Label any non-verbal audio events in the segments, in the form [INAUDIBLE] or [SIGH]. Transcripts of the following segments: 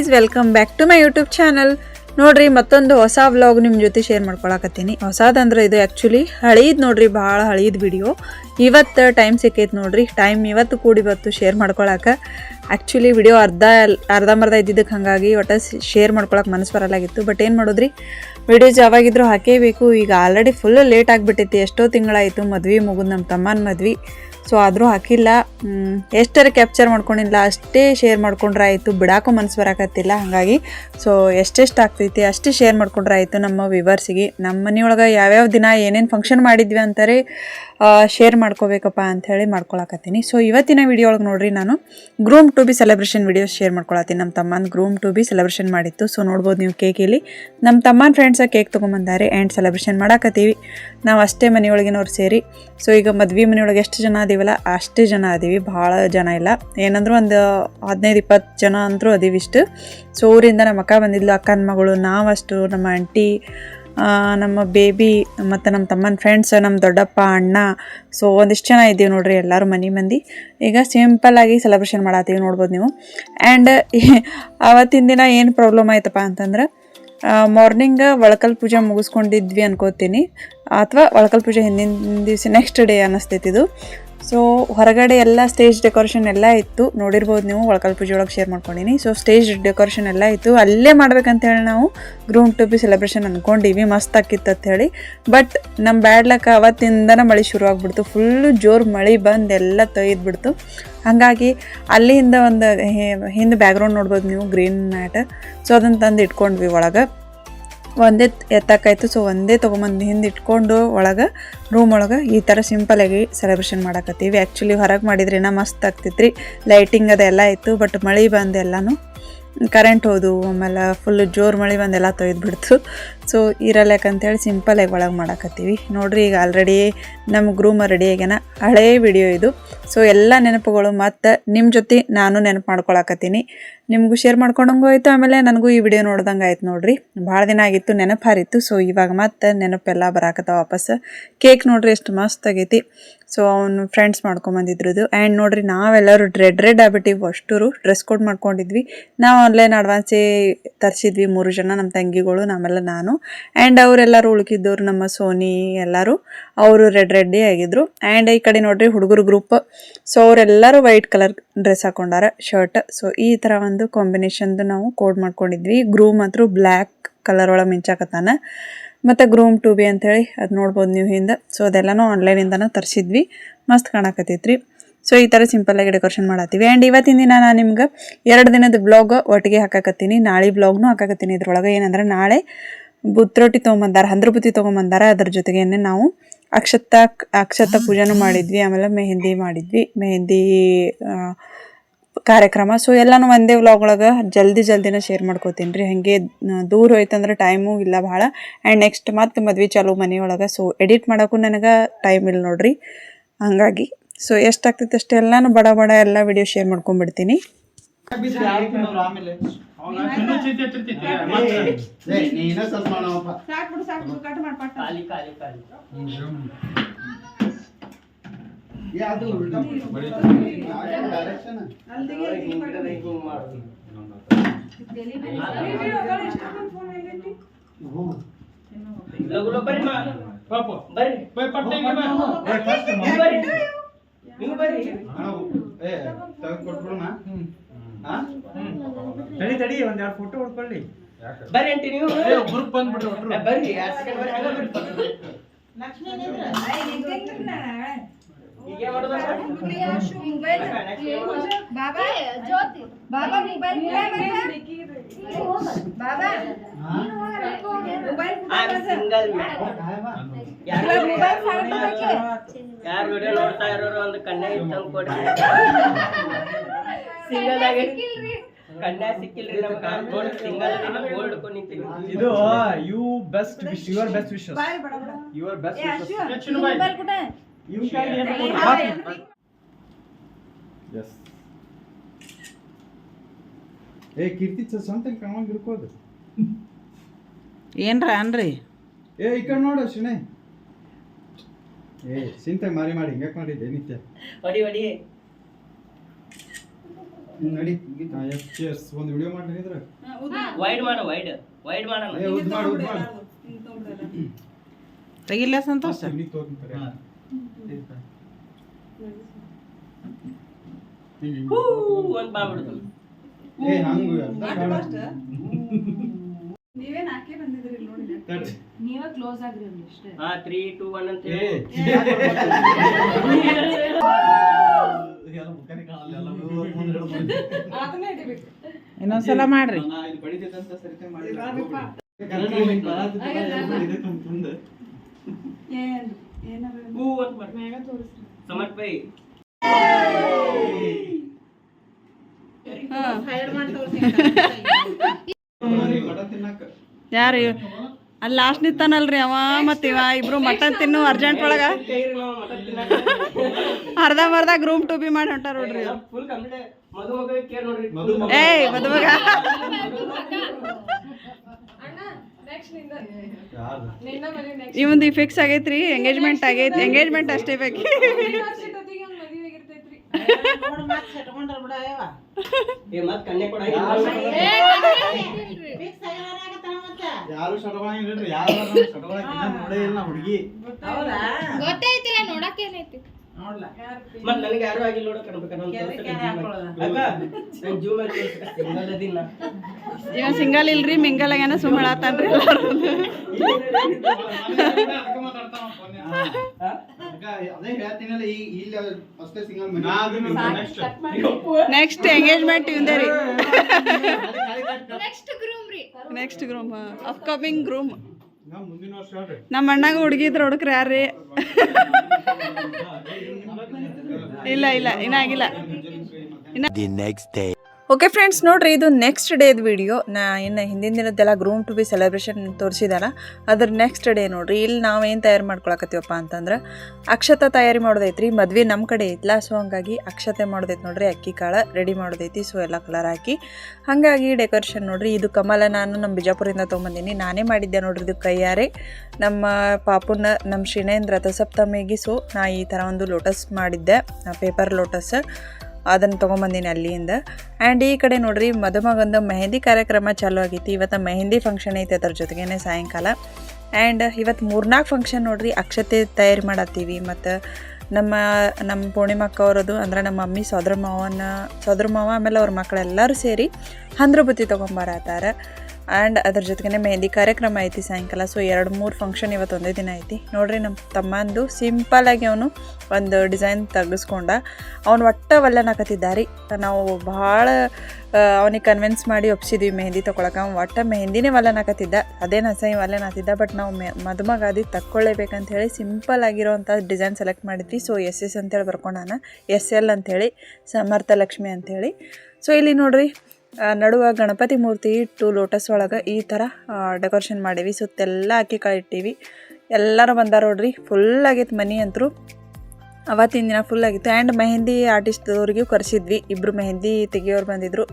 Guys welcome back to my YouTube channel ನೋಡ್ರಿ, ಮತ್ತೊಂದು ಹೊಸ ವ್ಲಾಗ್ ನಿಮ್ಮ ಜೊತೆ ಶೇರ್ ಮಾಡ್ಕೊಳಕತ್ತೀನಿ. ಹೊಸದಂದ್ರೆ ಇದು ಆ್ಯಕ್ಚುಲಿ ಹಳೀದ್ ನೋಡ್ರಿ, ಭಾಳ ಹಳೀದ್ ವಿಡಿಯೋ ಇವತ್ತು ಟೈಮ್ ಸಿಕ್ಕೈತೆ ನೋಡ್ರಿ ಟೈಮ್ ಇವತ್ತು ಕೂಡಿ ಬತ್ತು ಶೇರ್ ಮಾಡ್ಕೊಳಕ. ಆ್ಯಕ್ಚುಲಿ ವಿಡಿಯೋ ಅರ್ಧ ಅರ್ಧಂಬರ್ಧ ಇದ್ದಿದ್ದಕ್ಕೆ ಹಂಗಾಗಿ ಒಟ್ಟು ಶೇರ್ ಮಾಡ್ಕೊಳಕ್ಕೆ ಮನಸ್ಸು ಬರಲಾಗಿತ್ತು. ಬಟ್ ಏನು ಮಾಡೋದ್ರಿ? ವಿಡಿಯೋಸ್ ಯಾವಾಗಿದ್ರೂ ಹಾಕೇಬೇಕು. ಈಗ ಆಲ್ರೆಡಿ ಫುಲ್ ಲೇಟ್ ಆಗಿಬಿಟ್ಟೈತಿ ಎಷ್ಟೋ ತಿಂಗಳಾಯಿತು. ಮದ್ವೆ ಮುಗಿದು ನಮ್ಮ ತಮ್ಮನ ಮದ್ವೆ. ಸೊ ಆದರೂ ಹಾಕಿಲ್ಲ. ಎಷ್ಟರ ಕ್ಯಾಪ್ಚರ್ ಮಾಡ್ಕೊಂಡಿಲ್ಲ ಅಷ್ಟೇ ಶೇರ್ ಮಾಡ್ಕೊಂಡ್ರೆ ಆಯಿತು. ಬಿಡಾಕೋ ಮನ್ಸು ಬರಾಕತ್ತಿಲ್ಲ. ಹಾಗಾಗಿ ಸೊ ಎಷ್ಟೆಷ್ಟು ಆಗ್ತೈತಿ? ಅಷ್ಟೇ ಶೇರ್ ಮಾಡ್ಕೊಂಡ್ರೆ ಆಯಿತು ನಮ್ಮ ವಿವರ್ಸಿಗೆ ನಮ್ಮ ಮನೆಯೊಳಗೆ ಯಾವ್ಯಾವ ದಿನ ಏನೇನು ಫಂಕ್ಷನ್ ಮಾಡಿದ್ವಿ ಅಂತಾರೆ ಶೇರ್ ಮಾಡ್ಕೋಬೇಕಪ್ಪ ಅಂಥೇಳಿ ಮಾಡ್ಕೊಳಕತ್ತೀನಿ. ಸೊ ಇವತ್ತಿನ ವಿಡಿಯೋ ಒಳಗೆ ನೋಡ್ರಿ ನಾನು groom to be celebration video share ಮಾಡ್ಕೊಳತ್ತೀನಿ. ನಮ್ಮ ತಮ್ಮನ ಗ್ರೂಮ್ ಟು ಬಿ ಸೆಲೆಬ್ರೇಷನ್ ಮಾಡಿತ್ತು. ಸೊ ನೋಡ್ಬೋದು ನೀವು ಕೇಕ್ ಇಲ್ಲಿ. ನಮ್ಮ ತಮ್ಮನ ಫ್ರೆಂಡ್ಸ ಕೇಕ್ ತೊಗೊಂಬಂದಾರೆ ಆ್ಯಂಡ್ ಸೆಲೆಬ್ರೇಷನ್ ಮಾಡಾಕತ್ತೀವಿ. ನಾವು ಅಷ್ಟೇ ಮನೆಯೊಳಗಿನವ್ರು ಸೇರಿ. ಸೊ ಈಗ ಮದ್ವೆ ಮನೆಯೊಳಗೆ ಎಷ್ಟು ಜನ ಅದೀವಲ್ಲ? ಅಷ್ಟೇ ಜನ ಅದೀವಿ. ಭಾಳ ಜನ ಇಲ್ಲ. ಏನಂದ್ರೆ ಒಂದು ಹದಿನೈದು ಇಪ್ಪತ್ತು ಜನ ಅಂದರೂ ಅದೀವಿ ಇಷ್ಟು. ಸೊ ಊರಿಂದ ನಮ್ಮ ಅಕ್ಕ ಬಂದಿದ್ಲು. ಅಕ್ಕನ ಮಗಳು, ನಾವಷ್ಟು ನಮ್ಮ ಆಂಟಿ ನಮ್ಮ ಬೇಬಿ ಮತ್ತು ನಮ್ಮ ತಮ್ಮನ ಫ್ರೆಂಡ್ಸ್ ನಮ್ಮ ದೊಡ್ಡಪ್ಪ, ಅಣ್ಣ ಸೊ ಒಂದಿಷ್ಟು ಜನ ಇದ್ದೀವಿ ನೋಡ್ರಿ ಎಲ್ಲರೂ ಮನೆ ಮಂದಿ. ಈಗ ಸಿಂಪಲ್ಲಾಗಿ ಸೆಲೆಬ್ರೇಷನ್ ಮಾಡತ್ತೀವಿ ನೋಡ್ಬೋದು ನೀವು. ಆ್ಯಂಡ್ [LAUGHS] ಅವತ್ತಿನ ದಿನ ಏನು ಪ್ರಾಬ್ಲಮ್ ಆಯ್ತಪ್ಪ ಅಂತಂದ್ರೆ ಮಾರ್ನಿಂಗ್ ಒಳಕಲ್ ಪೂಜೆ ಮುಗಿಸ್ಕೊಂಡಿದ್ವಿ ಅನ್ಕೋತೀನಿ. ಅಥವಾ ಒಳಕಲ್ ಪೂಜೆ ಹಿಂದಿನ ದಿವಸ ನೆಕ್ಸ್ಟ್ ಡೇ ಅನ್ನಿಸ್ತೈತಿ ಇದು. ಸೊ ಹೊರಗಡೆ ಎಲ್ಲ ಸ್ಟೇಜ್ ಡೆಕೋರೇಷನ್ ಎಲ್ಲ ಇತ್ತು. ನೋಡಿರ್ಬೋದು ನೀವು ಒಳಕಲ್ ಪೂಜೆ ಒಳಗೆ ಶೇರ್ ಮಾಡ್ಕೊಂಡಿನಿ. ಸೊ ಸ್ಟೇಜ್ ಡೆಕೋರೇಷನ್ ಎಲ್ಲ ಇತ್ತು. ಅಲ್ಲೇ ಮಾಡ್ಬೇಕಂತ ಹೇಳಿ ನಾವು ಗ್ರೂಮ್ ಟು ಬಿ ಸೆಲೆಬ್ರೇಷನ್ ಅಂದ್ಕೊಂಡಿವಿ ಮಸ್ತ್ ಆಕಿತ್ತು ಅಂತ ಹೇಳಿ. ಬಟ್ ನಮ್ಮ ಬ್ಯಾಡ್ ಲಕ್ ಅವತ್ತಿಂದನೇ ಮಳೆ ಶುರು ಆಗಿಬಿಡ್ತು. ಫುಲ್ಲು ಜೋರು ಮಳೆ ಬಂದು ಎಲ್ಲ ತೊಯ್ದ್ಬಿಡ್ತು. ಹಾಗಾಗಿ ಅಲ್ಲಿಂದ ಒಂದು ಹಿಂದೆ ಬ್ಯಾಕ್ಗ್ರೌಂಡ್ ನೋಡ್ಬೋದು ನೀವು ಗ್ರೀನ್ ಮ್ಯಾಟ್ ಸೊ ಅದನ್ನು ತಂದು ಇಟ್ಕೊಂಡ್ವಿ ಒಳಗೆ. ಒಂದೇ ಎತ್ತಕ್ಕಾಯ್ತು ಸೊ ಒಂದೇ ತೊಗೊಂಬಂದು ಹಿಂದೆ ಇಟ್ಕೊಂಡು ಒಳಗೆ ರೂಮ್ ಒಳಗೆ ಈ ಥರ ಸಿಂಪಲಾಗಿ ಸೆಲೆಬ್ರೇಷನ್ ಮಾಡಕತ್ತೀವಿ. ಆ್ಯಕ್ಚುಲಿ ಹೊರಗೆ ಮಾಡಿದ್ರಿನ ಮಸ್ತ್ ಆಗ್ತಿತ್ತು ಲೈಟಿಂಗ್ ಅದೆಲ್ಲ ಇತ್ತು ಬಟ್ ಮಳೆ ಬಂದು ಎಲ್ಲನೂ ಕರೆಂಟ್ ಹೋದು, ಆಮೇಲೆ ಫುಲ್ ಜೋರು ಮಳೆ ಬಂದೆಲ್ಲ ತೊಯ್ದುಬಿಡ್ತು ಸೊ ಸಿಂಪಲ್ ಸಿಂಪಲಾಗಿ ಒಳಗೆ ಮಾಡಕತ್ತೀವಿ. ನೋಡ್ರಿ ಈಗ ಆಲ್ರೆಡಿ ನಮ್ಮ ಗ್ರೂಮ ರೆಡಿ ಆಗ್ಯಾನ. ಹಳೇ ವಿಡಿಯೋ ಇದು. ಸೊ ಎಲ್ಲ ನೆನಪುಗಳು ಮತ್ತು ನಿಮ್ಮ ಜೊತೆ ನಾನು ನೆನಪು ಮಾಡ್ಕೊಳಕತ್ತೀನಿ. ನಿಮಗೂ ಶೇರ್ ಮಾಡ್ಕೊಂಡಂಗೂ ಆಯಿತು, ಆಮೇಲೆ ನನಗೂ ಈ ವಿಡಿಯೋ ನೋಡ್ದಂಗೆ ಆಯ್ತು ನೋಡ್ರಿ. ಭಾಳ ದಿನ ಆಗಿತ್ತು, ನೆನಪು ಹಾರಿತ್ತು. ಸೊ ಇವಾಗ ಮತ್ತೆ ನೆನಪೆಲ್ಲ ಬರಾಕತ್ತ ವಾಪಸ್. ಕೇಕ್ ನೋಡ್ರಿ ಎಷ್ಟು ಮಸ್ತ್ ಆಗೈತಿ. ಸೊ ಅವನು ಫ್ರೆಂಡ್ಸ್ ಮಾಡ್ಕೊಂಬಂದಿದ್ರದು. ಆ್ಯಂಡ್ ನೋಡ್ರಿ ನಾವೆಲ್ಲರೂ ರೆಡ್ ರೆಡ್ ಆಗ್ಬಿಟ್ಟಿವಿ ಅಷ್ಟೂರು ಡ್ರೆಸ್ ಕೋಡ್ ಮಾಡ್ಕೊಂಡಿದ್ವಿ. ನಾವು ಆನ್ಲೈನ್ ಅಡ್ವಾನ್ಸೇ ತರಿಸಿದ್ವಿ ಮೂರು ಜನ ನಮ್ಮ ತಂಗಿಗಳು ನಾವೆಲ್ಲ ನಾನು. ಆ್ಯಂಡ್ ಅವರೆಲ್ಲರೂ ಉಳ್ಕಿದ್ದವ್ರು ನಮ್ಮ ಸೋನಿ, ಎಲ್ಲರೂ. ಅವರು ರೆಡ್ ರೆಡ್ಡಿ ಆಗಿದ್ರು. ಆ್ಯಂಡ್ ಈ ಕಡೆ ನೋಡ್ರಿ ಹುಡುಗರು ಗ್ರೂಪ್ ಸೊ ಅವರೆಲ್ಲರೂ ವೈಟ್ ಕಲರ್ ಡ್ರೆಸ್ ಹಾಕೊಂಡಾರ ಶರ್ಟ್ ಸೊ ಈ ಥರ ಒಂದು ಕಾಂಬಿನೇಷನ್ದು ನಾವು ಕೋಡ್ ಮಾಡ್ಕೊಂಡಿದ್ವಿ. ಗ್ರೂಮ್ ಮಾತ್ರ ಬ್ಲ್ಯಾಕ್ ಕಲರ್ ಒಳಗೆ ಮಿಂಚಾಕತ್ತಾನ. ಮತ್ತು ಗ್ರೂಮ್ ಟು ಬಿ ಅಂಥೇಳಿ ಅದು ನೋಡ್ಬೋದು ನೀವು ಹಿಂದೆ. ಸೊ ಅದೆಲ್ಲನೂ ಆನ್ಲೈನಿಂದನೂ ತರಿಸಿದ್ವಿ. ಮಸ್ತ್ ಕಾಣಕತ್ತೈತ್ರಿ. ಸೊ ಈ ಥರ ಸಿಂಪಲ್ಲಾಗಿ ಡೆಕೋರೇಷನ್ ಮಾಡತ್ತೀವಿ. ಆ್ಯಂಡ್ ಇವತ್ತಿನ ದಿನ ನಾನು ನಿಮ್ಗೆ ಎರಡು ದಿನದ ಬ್ಲಾಗ್ ಒಟ್ಟಿಗೆ ಹಾಕಾಕತ್ತೀನಿ. ನಾಳೆ ಬ್ಲಾಗ್ನು ಹಾಕಕತ್ತೀನಿ ಇದ್ರೊಳಗೆ. ಏನಂದ್ರೆ ನಾಳೆ ಬುತ್ರೊಟ್ಟಿ ತೊಗೊಂಬಂದಾರ ಹಂದ್ರ ಬುತ್ತಿ ತೊಗೊಂಬಂದಾರ. ಅದ್ರ ಜೊತೆಗೇನೆ ನಾವು ಅಕ್ಷತ ಅಕ್ಷತ ಪೂಜೆನೂ ಮಾಡಿದ್ವಿ, ಆಮೇಲೆ ಮೆಹಂದಿ ಮಾಡಿದ್ವಿ. ಮೆಹಂದಿ ಕಾರ್ಯಕ್ರಮ. ಸೊ ಎಲ್ಲಾನು ಒಂದೇ ವ್ಲಾಗ್ ಒಳಗೆ ಜಲ್ದಿ ಜಲ್ದಿನ ಶೇರ್ ಮಾಡ್ಕೋತೀನಿ ರೀ. ಹಂಗೆ ದೂರ ಹೋಯ್ತಂದ್ರೆ ಟೈಮು ಇಲ್ಲ ಭಾಳ. ಆ್ಯಂಡ್ ನೆಕ್ಸ್ಟ್ ಮತ್ತೆ ಮದ್ವೆ ಚಾಲು ಮನೆಯೊಳಗೆ ಸೊ ಎಡಿಟ್ ಮಾಡೋಕ್ಕೂ ನನಗೆ ಟೈಮ್ ಇಲ್ಲ ನೋಡ್ರಿ. ಹಂಗಾಗಿ ಸೊ ಎಷ್ಟಾಗ್ತೈತೆ ಅಷ್ಟೆಲ್ಲನೂ ಬಡ ಬಡ ಎಲ್ಲ ವಿಡಿಯೋ ಶೇರ್ ಮಾಡ್ಕೊಂಡ್ಬಿಡ್ತೀನಿ. ನೀನ ಸ್ವಲ್ಪ ಮಾಡವಪ್ಪ ಯಾವ್ದು ಉಲ್ಟಾ ಡೈರೆಕ್ಷನ್ ಏ? ತೆಗೆದು ಕೊಟ್ಬಿಡೋಣ ಹಾ? ತಡಿ ತಡಿ ಒಂದ್ ಎರಡು ಫೋಟೋ ಹೊಡ್ಕೊಳ್ಳಿ ಬರ್ರಿ ಅಂಟಿ ನೀವು. ಗ್ರೂಪ್ ಬಂದ್ಬಿಟ್ರು ಒಟ್ರು. ಬರ್ರಿ ಎರಡ್ ಸೆಕೆಂಡ್ ಬರ್ರಿ ಹಂಗ ಬರ್ರಿ ಈಗ ಏನ್ ಮಾಡೋದು ಬಾಬಾ ಜ್ಯೋತಿ. ಬಾಬಾ ಮೊಬೈಲ್ ಬಾಬಾ? ಮೊಬೈಲ್ ಸಿಂಗಲ್ ಯಾರು ಯಾರು ವಿಡಿಯೋ ನೋಡ್ತಾ ಇರೋರು ಒಂದು ಕನ್ಯಾ ಇತ್ತು ಸಿಂಗಲ್ ಆಗಿ ಕನ್ಯಾ ಸಿಕ್ಕಿಲ್ರಿ ನಮಗ. ನೋಡಿ ಸಿಂಗಲ್ ಗೋಲ್ಡ್ ಇದು you best wish your best wishes your best wishes S A Keerthi ಸ್ವಂತ ಕಾಣಂಗ್ ಇರ್ಕೋದು. ಏನ್ರ ಅನ್ರಿ? ಏ ಈ ಕಡೆ ನೋಡು ಶಿಣೆ ಏ ಚಿಂತೆ ಮಾರಿ ಮಾಡಿ ಹಿಂಗೆ ಮಾಡಿದ್ದೆ ನಿತ್ಯ. ಹೊಡಿ ಹೊಡಿ. ನಡಿ. ಚೇರ್ಸ್ ಒಂದು ವಿಡಿಯೋ ಮಾಡಿದ್ರೆ ವೈಡ್ ಮಾಡು. ವೈಡ್ ವೈಡ್ ಮಾಡೋಣ ಏ ಉದ್ ಮಾಡು ಉದ್ ಮಾಡು. ತೆಗಿಲ್ಲ ಸಂತೋಷ? ಇಲ್ಲಿ ತೋರ್ತಾರೆ ಹೂ. ಅಂತ ಮಾಡ್ಬಿಡುದು ಏ ಹಂಗ ನೀವೇನ್ ಹಾಕಿ ಬಂದಿದ್ರಿ ನೋಡಿ ನೀವೇ ಕ್ಲೋಸ್ ಆಗ್ರಿ ಅಷ್ಟೇ. ಹಾ ತ್ರೀ ಟೂ ಒನ್ ಅಂತ [LAUGHS] ಇನ್ನೊಂದ್ಸಲ ಮಾಡ್ರಿ. ಹೂ ಹೈರ್ ಮಾಡಿ ಸಮರ್ಪೈ ಯಾರು? ಅಲ್ಲಿ ಲಾಸ್ಟ್ ನಿಂತಾನಲ್ರಿ ಅವ ಮತ್ತ ಇವ ಇಬ್ರು ಮಟನ್ ತಿನ್ನು ಅರ್ಜೆಂಟ್ ಒಳಗ. ಅರ್ಧ ಅರ್ಧ ಗ್ರೂಮ್ ಟು ಬಿ ಮಾಡಿ ಹೊಂಟಾರ ನೋಡ್ರಿ ಮದುಮಗ. ಏಯ್ ಮದುವಾಗ ಇವಂದು ಫಿಕ್ಸ್ ಆಗೈತ್ರಿ ಎಂಗೇಜ್ಮೆಂಟ್ ಆಗೈತಿ ಎಂಗೇಜ್ಮೆಂಟ್ ಅಷ್ಟೇ ಬೇಕು. [LAUGHS] ಯಾರು ಸಡವಾಣಿಲ್ಲ ಯಾರು ನೋಡೇ ಇಲ್ಲ ಹುಡುಗಿ. ಹೌದಾ? ಗೊತ್ತೈತಿಲ್ಲ ನೋಡಕ್ ಏನೈತಿ ಮತ್ ನನಗೆ ಯಾರು ಆಗಿಲ್ಲ ನೋಡ ಸಿಂಗಲ್ ಅದಿನ ಇವ ಸಿಂಗಲ್ ಇಲ್ರಿ ಮಿಂಗಲ್ ಆಗ್ಯಾನ ಸುಮ್ಮ ಹೇಳತ್ತಾನ್ರಿ ಅದೇ ಹೇಳ್ತೀನಲ್ಲ ಈ ಇಲ್ಲಿ ಅಷ್ಟೇ ಸಿಂಗಲ್ ನೆಕ್ಸ್ಟ್ ನೆಕ್ಸ್ಟ್ ಎಂಗೇಜ್ಮೆಂಟ್ ಇವಂದೇ ರೀ. ನೆಕ್ಸ್ಟ್ ಗ್ರೂಮ್ ರೀ. ನೆಕ್ಸ್ಟ್ ಗ್ರೂಮ್ ಅಪ್ಕಮಿಂಗ್ ಗ್ರೂಮ್ ನಮ್ಮ ಅಣ್ಣಗ ಹುಡುಗಿದ್ರ ಹುಡುಕ್ರ ಯಾರ್ರಿ? ಇಲ್ಲ ಇಲ್ಲ ಇನ್ನಾಗಿಲ್ಲ the next day. Okay friends ನೋಡ್ರಿ, ಇದು ನೆಕ್ಸ್ಟ್ ಡೇದ ವಿಡಿಯೋ ನಾ ಇನ್ನು ಹಿಂದಿನ ದಿನದ್ದೆಲ್ಲ ಗ್ರೂಮ್ ಟು ಬಿ ಸೆಲೆಬ್ರೇಷನ್ ತೋರಿಸಿದಾರ. ಅದ್ರ ನೆಕ್ಸ್ಟ್ ಡೇ ನೋಡ್ರಿ, ಇಲ್ಲಿ ನಾವು ಏನು ತಯಾರು ಮಾಡ್ಕೊಳಕತ್ತೀವಪ್ಪ ಅಂತಂದ್ರೆ, ಅಕ್ಷತ ತಯಾರಿ ಮಾಡೋದೈತ್ರಿ, ಮದ್ವೆ ನಮ್ಮ ಕಡೆ ಐತ್ಲ ಸೊ ಹಂಗಾಗಿ ಅಕ್ಷತೆ ಮಾಡೋದೈತಿ ನೋಡ್ರಿ, ಅಕ್ಕಿ ಕಾಳು ರೆಡಿ ಮಾಡೋದೈತಿ ಸೊ ಎಲ್ಲ ಕಲರ್ ಹಾಕಿ. ಹಾಗಾಗಿ ಡೆಕೋರೇಷನ್ ನೋಡ್ರಿ, ಇದು ಕಮಲ ನಾನು ನಮ್ಮ ಬಿಜಾಪುರಿಂದ ತೊಗೊಂಬಂದೀನಿ, ನಾನೇ ಮಾಡಿದ್ದೆ ನೋಡ್ರಿ ಇದು ಕೈಯಾರೆ. ನಮ್ಮ ಪಾಪುನ, ನಮ್ಮ ಶ್ರೀನೇಂದ್ರ ರಥಸಪ್ತಮಿಗೆ ಸೊ ನಾ ಈ ಥರ ಒಂದು ಲೋಟಸ್ ಮಾಡಿದ್ದೆ ಪೇಪರ್ ಲೋಟಸ್ ಅದನ್ನು ತೊಗೊಂಬಂದಿನಿ ಅಲ್ಲಿಯಿಂದ ಆ್ಯಂಡ್ ಈ ಕಡೆ ನೋಡ್ರಿ, ಮದುಮಗಂದು ಮೆಹಂದಿ ಕಾರ್ಯಕ್ರಮ ಚಾಲೂ ಆಗೈತಿ ಇವತ್ತು ಮೆಹಂದಿ ಫಂಕ್ಷನ್ ಐತೆ ಅದ್ರ ಜೊತೆಗೇನೆ ಸಾಯಂಕಾಲ. ಆ್ಯಂಡ್ ಇವತ್ತು ಮೂರ್ನಾಲ್ಕು ಫಂಕ್ಷನ್ ನೋಡ್ರಿ, ಅಕ್ಷತೆ ತಯಾರಿ ಮಾಡತ್ತೀವಿ. ಮತ್ತು ನಮ್ಮ ನಮ್ಮ ಪೂರ್ಣಿಮಕ್ಕ ಅವರದು, ಅಂದ್ರೆ ನಮ್ಮ ಮಮ್ಮಿ ಸೋದರ ಮಾವನ ಸೋದರ ಮಾವ ಆಮೇಲೆ ಅವ್ರ ಮಕ್ಕಳೆಲ್ಲರೂ ಸೇರಿ ಹಂದ್ರ ಬುತ್ತಿ ತೊಗೊಂಬರತ್ತಾರ. ಆ್ಯಂಡ್ ಅದ್ರ ಜೊತೆಗೆ ಮೆಹಂದಿ ಕಾರ್ಯಕ್ರಮ ಐತಿ ಸಾಯಂಕಾಲ. ಸೊ ಎರಡು ಮೂರು ಫಂಕ್ಷನ್ ಇವತ್ತು ಒಂದೇ ದಿನ ಐತಿ. ನೋಡ್ರಿ ನಮ್ಮ ತಮ್ಮಂದು ಸಿಂಪಲಾಗಿ ಅವನು ಒಂದು ಡಿಸೈನ್ ತೆಗೆಸ್ಕೊಂಡ. ಅವ್ನು ಒಟ್ಟ ವಲ್ಲನಾಕತ್ತಿದ್ದಾರಿ. ನಾವು ಭಾಳ ಅವನಿಗೆ ಕನ್ವಿನ್ಸ್ ಮಾಡಿ ಒಪ್ಸಿದ್ವಿ ಮೆಹಂದಿ ತೊಗೊಳಕ್ಕೆ ಅವ್ನು ಒಟ್ಟ ಮೆಹಂದಿನೇ ವಲ್ಲನಾಕತ್ತಿದ್ದ. ಅದೇನು ಅಸಹ್ಯ ವಲ್ಲನಾತಿದ್ದ ಬಟ್ ನಾವು ಮೆ ಮದುಮಗಾದಿ ತಕ್ಕೊಳ್ಳೇಬೇಕಂತ ಹೇಳಿ ಸಿಂಪಲ್ ಆಗಿರೋವಂಥ ಡಿಸೈನ್ ಸೆಲೆಕ್ಟ್ ಮಾಡಿದ್ವಿ. ಸೊ ಎಸ್ ಎಸ್ ಅಂತೇಳಿ ಬರ್ಕೊಂಡಾನ. ಎಸ್ ಎಲ್ ಅಂಥೇಳಿ ಸಮರ್ಥ ಲಕ್ಷ್ಮಿ ಅಂಥೇಳಿ ಸೊ ಇಲ್ಲಿ ನೋಡ್ರಿ ನಡುವ ಗಣಪತಿ ಮೂರ್ತಿ ಇಟ್ಟು ಲೋಟಸ್ ಒಳಗೆ ಈ ಥರ ಡೆಕೋರೇಷನ್ ಮಾಡೀವಿ. ಸುತ್ತೆಲ್ಲ ಹಾಕಿ ಇಟ್ಟೀವಿ. ಎಲ್ಲರೂ ಬಂದಾರ ನೋಡ್ರಿ ಫುಲ್ ಆಗೈತೆ ಮನಿ ಅಂತರೂ. ಅವತ್ತಿನ ದಿನ ಫುಲ್ ಆಗಿತ್ತು. ಆ್ಯಂಡ್ ಮೆಹಂದಿ ಆರ್ಟಿಸ್ಟ್ದವ್ರಿಗೂ ಕರೆಸಿದ್ವಿ. ಇಬ್ಬರು ಮೆಹಂದಿ ತೆಗಿಯೋರು ಬಂದಿದ್ದರು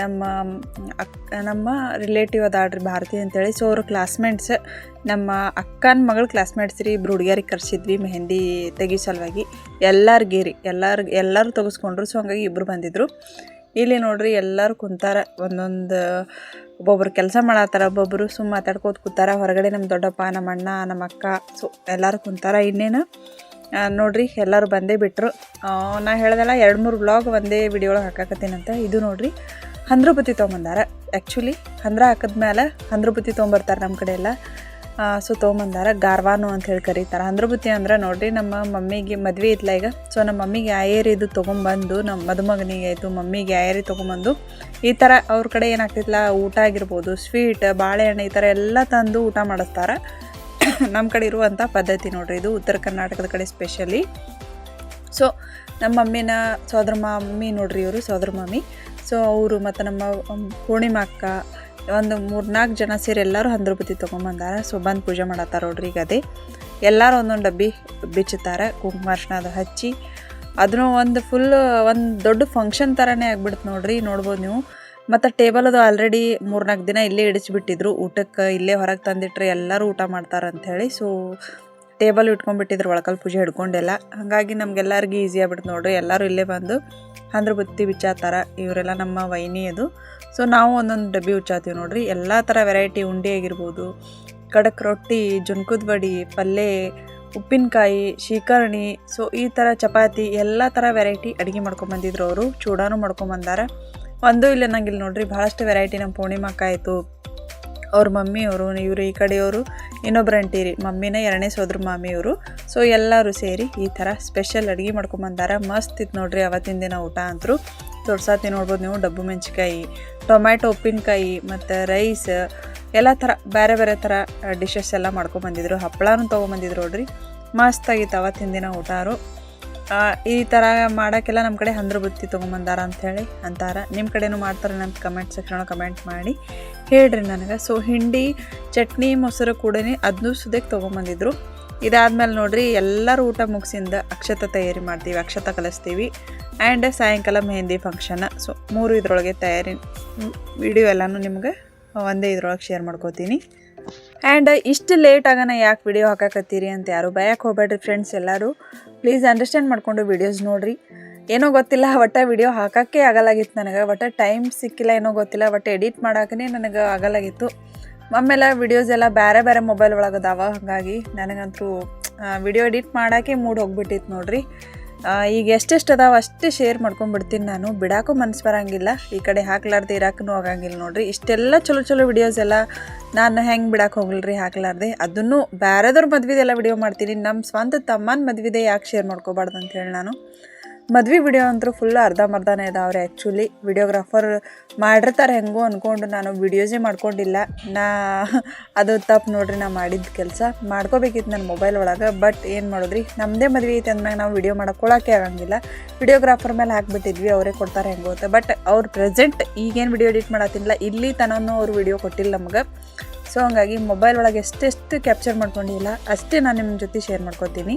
ನಮ್ಮ ಅಕ್ಕ ನಮ್ಮ ರಿಲೇಟಿವ್ ಅದಾಡ್ರಿ ಭಾರತಿ ಅಂತೇಳಿ. ಸೊ ಅವರು ಕ್ಲಾಸ್ಮೇಟ್ಸ್ ನಮ್ಮ ಅಕ್ಕನ ಮಗಳ ಕ್ಲಾಸ್ಮೇಟ್ಸ್ ರೀ, ಇಬ್ರು ಹುಡುಗಿಯರಿಗೆ ಕರೆಸಿದ್ವಿ ಮೆಹಂದಿ ತೆಗಿಯೋ ಸಲುವಾಗಿ. ಎಲ್ಲರಿಗೆ ರೀ ಎಲ್ಲರಿಗೆ ಎಲ್ಲರೂ ತೆಗೆಸ್ಕೊಂಡ್ರು. ಸೊ ಹಂಗಾಗಿ ಇಬ್ಬರು ಬಂದಿದ್ದರು ಇಲ್ಲಿ ನೋಡ್ರಿ ಎಲ್ಲರೂ ಕುಂತಾರ. ಒಂದೊಂದು ಒಬ್ಬೊಬ್ರು ಕೆಲಸ ಮಾಡತ್ತಾರ ಒಬ್ಬೊಬ್ಬರು ಸುಮ್ಮ ಮಾತಾಡ್ಕೋತ ಕೂತಾರ. ಹೊರಗಡೆ ನಮ್ಮ ದೊಡ್ಡಪ್ಪ ನಮ್ಮ ಅಣ್ಣ ನಮ್ಮ ಅಕ್ಕ, ಸೊ ಎಲ್ಲರೂ ಕುಂತಾರ. ಇನ್ನೇನು? ನೋಡ್ರಿ ಎಲ್ಲರೂ ಬಂದೇ ಬಿಟ್ಟರು ನಾ ಹೇಳ್ದಲ್ಲ ಎರಡು ಮೂರು ಬ್ಲಾಗ್ ಒಂದೇ ವಿಡಿಯೋ ಒಳಗೆ ಹಾಕಾಕತ್ತೀನಂತ. ಇದು ನೋಡ್ರಿ ಹಂದ್ರ ಬುತ್ತಿ ತೊಗೊಂಬಂದಾರ. ಆ್ಯಕ್ಚುಲಿ ಹಂದ್ರ ಹಾಕಿದ್ಮೇಲೆ ಹಂದ್ರ ಬುತ್ತಿ ತೊಗೊಂಬರ್ತಾರೆ ನಮ್ಮ ಕಡೆ ಎಲ್ಲ ಸೊ ತೊಗೊಂಬಂದಾರ. ಗಾರ್ವಾನು ಅಂತ ಹೇಳಿ ಕರೀತಾರೆ. ಅಂದ್ರಬುತ್ತಿ ಅಂದ್ರೆ ನೋಡ್ರಿ ನಮ್ಮ ಮಮ್ಮಿಗೆ ಮದ್ವೆ ಇತ್ತಲ್ಲ ಈಗ. ಸೊ ನಮ್ಮ ಮಮ್ಮಿಗೆ ಆಯೇರಿ ಇದು ತೊಗೊಂಬಂದು, ನಮ್ಮ ಮದುಮಗನಿಗೆ ಆಯಿತು, ಮಮ್ಮಿಗೆ ಆಯೇರಿ ತೊಗೊಂಬಂದು. ಈ ಥರ ಅವ್ರ ಕಡೆ ಏನಾಗ್ತಿತ್ತಲ್ಲ ಊಟ ಆಗಿರ್ಬೋದು, ಸ್ವೀಟ್, ಬಾಳೆಹಣ್ಣು ಈ ಥರ ಎಲ್ಲ ತಂದು ಊಟ ಮಾಡಿಸ್ತಾರೆ. [COUGHS] ನಮ್ಮ ಕಡೆ ಇರುವಂಥ ಪದ್ಧತಿ ನೋಡ್ರಿ ಇದು, ಉತ್ತರ ಕರ್ನಾಟಕದ ಕಡೆ ಸ್ಪೆಷಲಿ ಸೊ ನಮ್ಮ ಮಮ್ಮಿನ ಸೋದರ ಮಮ್ಮಿ ನೋಡ್ರಿ ಇವರು, ಸೋದರ ಮಮ್ಮಿ ಸೊ ಅವರು ಮತ್ತು ನಮ್ಮ ಪೂರ್ಣಿಮಾ ಅಕ್ಕ ಒಂದು ಮೂರ್ನಾಲ್ಕು ಜನ ಸೇರಿ ಎಲ್ಲರೂ ಹಂದ್ರ ಬುತ್ತಿ ತೊಗೊಂಬಂದಾರ. ಸೊ ಬಂದು ಪೂಜೆ ಮಾಡತ್ತಾರ ನೋಡ್ರಿ ಈಗ ಅದೇ. ಎಲ್ಲರೂ ಒಂದೊಂದು ಡಬ್ಬಿ ಬಿಚ್ಚುತ್ತಾರೆ ಕುಂಕುಮ ಅರ್ಶಿನ ಅದು ಹಚ್ಚಿ. ಅದನ್ನು ಒಂದು ಫುಲ್ ಒಂದು ದೊಡ್ಡ ಫಂಕ್ಷನ್ ಥರನೇ ಆಗ್ಬಿಡ್ತು ನೋಡ್ರಿ, ನೋಡ್ಬೋದು ನೀವು. ಮತ್ತು ಟೇಬಲ್ ಅದು ಆಲ್ರೆಡಿ ಮೂರ್ನಾಲ್ಕು ದಿನ ಇಲ್ಲೇ ಇಡಿಸ್ಬಿಟ್ಟಿದ್ರು. ಊಟಕ್ಕೆ ಇಲ್ಲೇ ಹೊರಗೆ ತಂದಿಟ್ರೆ ಎಲ್ಲರೂ ಊಟ ಮಾಡ್ತಾರೆ ಅಂಥೇಳಿ ಸೊ ಟೇಬಲ್ ಇಟ್ಕೊಂಡ್ಬಿಟ್ಟಿದ್ರು, ಒಳಕಲ್ ಪೂಜೆ ಹಿಡ್ಕೊಂಡೆಲ್ಲ. ಹಾಗಾಗಿ ನಮಗೆಲ್ಲರಿಗೂ ಈಸಿ ಆಗ್ಬಿಡ್ತು ನೋಡ್ರಿ. ಎಲ್ಲರೂ ಇಲ್ಲೇ ಬಂದು ಅಂದ್ರೆ ಬುತ್ತಿ ಬಿಚ್ಚಾತಾರ. ಇವರೆಲ್ಲ ನಮ್ಮ ವೈನಿ ಅದು. ಸೊ ನಾವು ಒಂದೊಂದು ಡಬ್ಬಿ ಉಚ್ಚಾತೀವಿ ನೋಡ್ರಿ. ಎಲ್ಲ ಥರ ವೆರೈಟಿ ಉಂಡೆ ಆಗಿರ್ಬೋದು. ಕಡಕ್ ರೊಟ್ಟಿ, ಜುನ್ಕುದ್ ಬಡಿ ಪಲ್ಯ ಉಪ್ಪಿನಕಾಯಿ, ಶೀಕರ್ಣಿ ಸೊ ಈ ಥರ ಚಪಾತಿ ಎಲ್ಲ ಥರ ವೆರೈಟಿ ಅಡುಗೆ ಮಾಡ್ಕೊಂಬಂದಿದ್ರು ಅವರು. ಚೂಡಾನು ಮಾಡ್ಕೊಂಬಂದಾರ ಒಂದು ಇಲ್ಲ ನಂಗಿಲ್ಲ ನೋಡ್ರಿ, ಭಾಳಷ್ಟು ವೆರೈಟಿ ನಮ್ಮ ಪೂರ್ಣಿಮಕ್ಕ ಆಯಿತು. ಅವ್ರ ಮಮ್ಮಿಯವರು ಇವರು ಈ ಕಡೆಯವರು, ಇನ್ನೊಬ್ರು ಅಂಟೀರಿ. ಮಮ್ಮಿನ ಎರಡನೇ ಸೋದ್ರ ಮಾಮಿಯವರು. ಸೊ ಎಲ್ಲರೂ ಸೇರಿ ಈ ಥರ ಸ್ಪೆಷಲ್ ಅಡುಗೆ ಮಾಡ್ಕೊಂಬಂದಾರ ಮಸ್ತ್ ಇತ್ತು ನೋಡ್ರಿ ಅವತ್ತಿನ ದಿನ ಊಟ ಅಂತರೂ. ತೋರ್ಸಾತಿ ನೋಡ್ಬೋದು ನೀವು, ಡಬ್ಬು ಮೆಣಸಿಕಾಯಿ ಟೊಮ್ಯಾಟೊ, ಉಪ್ಪಿನಕಾಯಿ ಮತ್ತು ರೈಸ್ ಎಲ್ಲ ಥರ ಬೇರೆ ಬೇರೆ ಥರ ಡಿಶಸ್ ಎಲ್ಲ ಮಾಡ್ಕೊಂಬಂದಿದ್ರು ಹಪ್ಪಳನೂ ತೊಗೊಂಬಂದಿದ್ರು ನೋಡ್ರಿ. ಮಸ್ತಾಗಿತ್ತು ಅವತ್ತಿನ ದಿನ ಊಟಾರು ಈ ಥರ ಮಾಡೋಕ್ಕೆಲ್ಲ ನಮ್ಮ ಕಡೆ ಹಂದ್ರ ಬುತ್ತಿ ತೊಗೊಂಬಂದಾರ ಅಂಥೇಳಿ ಅಂತಾರ. ನಿಮ್ಮ ಕಡೆನೂ ಮಾಡ್ತಾರೆ ನನ್ನ ಕಮೆಂಟ್ ಸೆಕ್ಷನ್ ಕಮೆಂಟ್ ಮಾಡಿ. ಹೇಳ್ರಿ ನನಗೆ. ಸೊ ಹಿಂಡಿ, ಚಟ್ನಿ, ಮೊಸರು ಕೂಡ ಅದನ್ನೂ ಸುದಕ್ಕೆ ತೊಗೊಂಬಂದಿದ್ರು. ಇದಾದ್ಮೇಲೆ ನೋಡ್ರಿ, ಎಲ್ಲರೂ ಊಟ ಮುಗಿಸಿಂದ ಅಕ್ಷತ ತಯಾರಿ ಮಾಡ್ತೀವಿ, ಅಕ್ಷತ ಕಲಿಸ್ತೀವಿ. ಆ್ಯಂಡ್ ಸಾಯಂಕಾಲ ಮೆಹಂದಿ ಫಂಕ್ಷನ್ ಸೊ ಮೂರು ಇದ್ರೊಳಗೆ ತಯಾರಿ ವಿಡಿಯೋ ಎಲ್ಲನೂ ನಿಮ್ಗೆ ಒಂದೇ ಇದ್ರೊಳಗೆ ಶೇರ್ ಮಾಡ್ಕೋತೀನಿ. ಆ್ಯಂಡ್ ಇಷ್ಟು ಲೇಟ್ ಆಗೋಣ ಯಾಕೆ ವಿಡಿಯೋ ಹಾಕಾಕತ್ತೀರಿ ಅಂತ ಯಾರು ಬಯಕ್ಕೆ ಹೋಗ್ಬೇಡ್ರಿ ಫ್ರೆಂಡ್ಸ್ ಎಲ್ಲರೂ. ಪ್ಲೀಸ್ ಅಂಡರ್ಸ್ಟ್ಯಾಂಡ್ ಮಾಡ್ಕೊಂಡು ವಿಡಿಯೋಸ್ ನೋಡ್ರಿ. ಏನೋ ಗೊತ್ತಿಲ್ಲ, ಒಟ್ಟ ವಿಡಿಯೋ ಹಾಕೋಕ್ಕೆ ಆಗಲಾಗಿತ್ತು ನನಗೆ. ಒಟ್ಟ ಟೈಮ್ ಸಿಕ್ಕಿಲ್ಲ, ಏನೋ ಗೊತ್ತಿಲ್ಲ. ಒಟ್ಟು ಎಡಿಟ್ ಮಾಡೋಕ್ಕೇ ನನಗೆ ಆಗಲಾಗಿತ್ತು. ಆಮೇಲೆ ವಿಡಿಯೋಸ್ ಎಲ್ಲ ಬೇರೆ ಬೇರೆ ಮೊಬೈಲ್ ಒಳಗೆ ಅದಾವ ಹಾಗಾಗಿ ನನಗಂತೂ ವಿಡಿಯೋ ಎಡಿಟ್ ಮಾಡೋಕ್ಕೆ ಮೂಡ್ ಹೋಗ್ಬಿಟ್ಟಿತ್ತು ನೋಡ್ರಿ. ಈಗ ಎಷ್ಟೆಷ್ಟು ಅದಾವ ಅಷ್ಟೇ ಶೇರ್ ಮಾಡ್ಕೊಂಡ್ಬಿಡ್ತೀನಿ ನಾನು. ಬಿಡಾಕೂ ಮನ್ಸು ಬರೋಂಗಿಲ್ಲ. ಈ ಕಡೆ ಹಾಕ್ಲಾರ್ದೆ ಇರೋಕ್ಕೂ ಆಗಂಗಿಲ್ಲ ನೋಡ್ರಿ. ಇಷ್ಟೆಲ್ಲ ಚಲೋ ಚಲೋ ವಿಡಿಯೋಸ್ ಎಲ್ಲ ನಾನು ಹೆಂಗೆ ಬಿಡಕ್ಕೆ ಹೋಗಲ್ರಿ ಹಾಕ್ಲಾರ್ದೆ. ಅದನ್ನು ಬೇರೆದವ್ರ ಮದ್ವೆದೆಲ್ಲ ವಿಡಿಯೋ ಮಾಡ್ತೀನಿ. ನಮ್ಮ ಸ್ವಂತ ತಮ್ಮನ ಮದ್ವೆದೆ ಯಾಕೆ ಶೇರ್ ಮಾಡ್ಕೋಬಾರ್ದು ಅಂತ ಹೇಳಿ ನಾನು. ಮದ್ವೆ ವಿಡಿಯೋ ಅಂತೂ ಫುಲ್ ಅರ್ಧಂಬರ್ಧನೇ ಇದಾವ್ರೆ ಆ್ಯಕ್ಚುಲಿ ವಿಡಿಯೋಗ್ರಾಫರ್ ಮಾಡಿರ್ತಾರೆ ಹೆಂಗೋ ಅಂದ್ಕೊಂಡು ನಾನು ವಿಡಿಯೋಸೇ ಮಾಡ್ಕೊಂಡಿಲ್ಲ. ನಾ, ಅದು ತಪ್ಪು ನೋಡ್ರಿ, ನಾ ಮಾಡಿದ ಕೆಲಸ. ಮಾಡ್ಕೋಬೇಕಿತ್ತು ನನ್ನ ಮೊಬೈಲ್ ಒಳಗೆ ಬಟ್ ಏನು ಮಾಡಿದ್ರಿ? ನಮ್ಮದೇ ಮದುವೆ ಐತೆ ಅಂದಮೇಲೆ ನಾವು ವಿಡಿಯೋ ಮಾಡ್ಕೊಳಕ್ಕೆ ಆಗಂಗಿಲ್ಲ. ವಿಡಿಯೋಗ್ರಾಫರ್ ಮೇಲೆ ಹಾಕ್ಬಿಟ್ಟಿದ್ವಿ, ಅವರೇ ಕೊಡ್ತಾರೆ ಹೆಂಗೋ ಅಂತ. ಬಟ್ ಅವ್ರು ಪ್ರೆಸೆಂಟ್ ಈಗೇನು ವಿಡಿಯೋ ಎಡಿಟ್ ಮಾಡತ್ತಿಲ್ಲ ಇಲ್ಲಿ ತನೂ ಅವ್ರು ವಿಡಿಯೋ ಕೊಟ್ಟಿಲ್ಲ ನಮಗೆ. ಸೊ ಹಂಗಾಗಿ ಮೊಬೈಲ್ ಒಳಗೆ ಎಷ್ಟೆಷ್ಟು ಕ್ಯಾಪ್ಚರ್ ಮಾಡ್ಕೊಂಡಿಲ್ಲ, ಅಷ್ಟೇ ನಾನು ನಿಮ್ಮ ಜೊತೆ ಶೇರ್ ಮಾಡ್ಕೊತೀನಿ.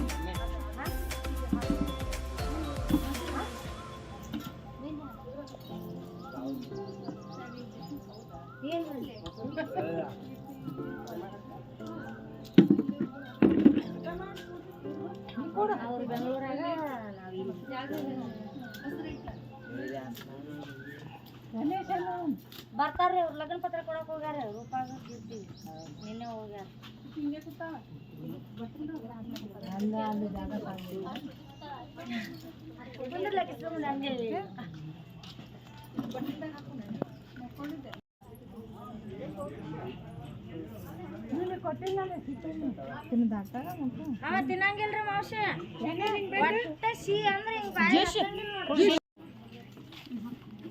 ಬರ್ತಾರ್ರಿ ಅವ್ರು ಲಗ್ನ ಪತ್ರ ಕೊಡಕ್ ಹೋಗ್ಯಾರ ರೂಪಾಗ ಇರ್ತೀವಿ ನಿನ್ನೆ ಹೋಗ್ಯಾರ. ಕುಂದ್ರಲಕ್ಕೆ ಸುಮ್ಮನೆ ಹಂಗೆ ಅವ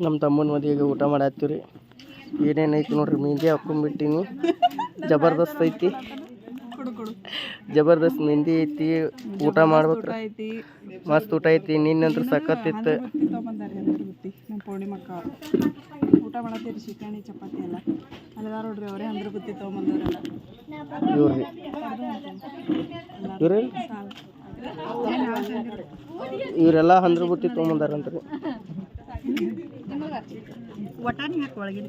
ನಮ್ಮ ತಮ್ಮನ ಮದುವೆಗೆ ಊಟ ಮಾಡಾತ್ತೀವ್ರಿ. ಏನೇನೈತಿ ನೋಡ್ರಿ ಮೆಹಂದಿ ಹಾಕೊಂಡ್ಬಿಟ್ಟಿನಿ ಜಬರ್ದಸ್ತ್ ಐತಿ. ಜಬರ್ದಸ್ತ್ ಮೆಹಂದಿ ಐತಿ ಊಟ ಮಾಡ್ಬೇಕ್ರಿ. ಮಸ್ತ್ ಊಟ ಐತಿ ನಿನ್ನಂತ್ರ ಸಖತ್ ಇತ್ತು. ತೊಗೊಂಬಂದಾರೆ ಹಂದ್ರ ಬುತ್ತಿ ನಮ್ಮ ಪೂರ್ಣಿಮಕ್ಕ ಊಟ ಮಾಡತ್ತೀರಿ ಚಪಾತಿ ಎಲ್ಲ. ಅಲ್ಲದಾರ ನೋಡ್ರಿ ಅವರೇ ಹಂದ್ರ ಬುತ್ತಿ ತೊಗೊಂಬಂದವ್ರೆಲ್ಲ ಇವ್ರಿ ಇವ್ರಿ ಇವರೆಲ್ಲ ಹಂದ್ರ ಬುತ್ತಿ ತೊಗೊಂಬಂದಾರಂತ್ರಿ. ಒಟ್ಟಾನಿ ಹಾಕಿ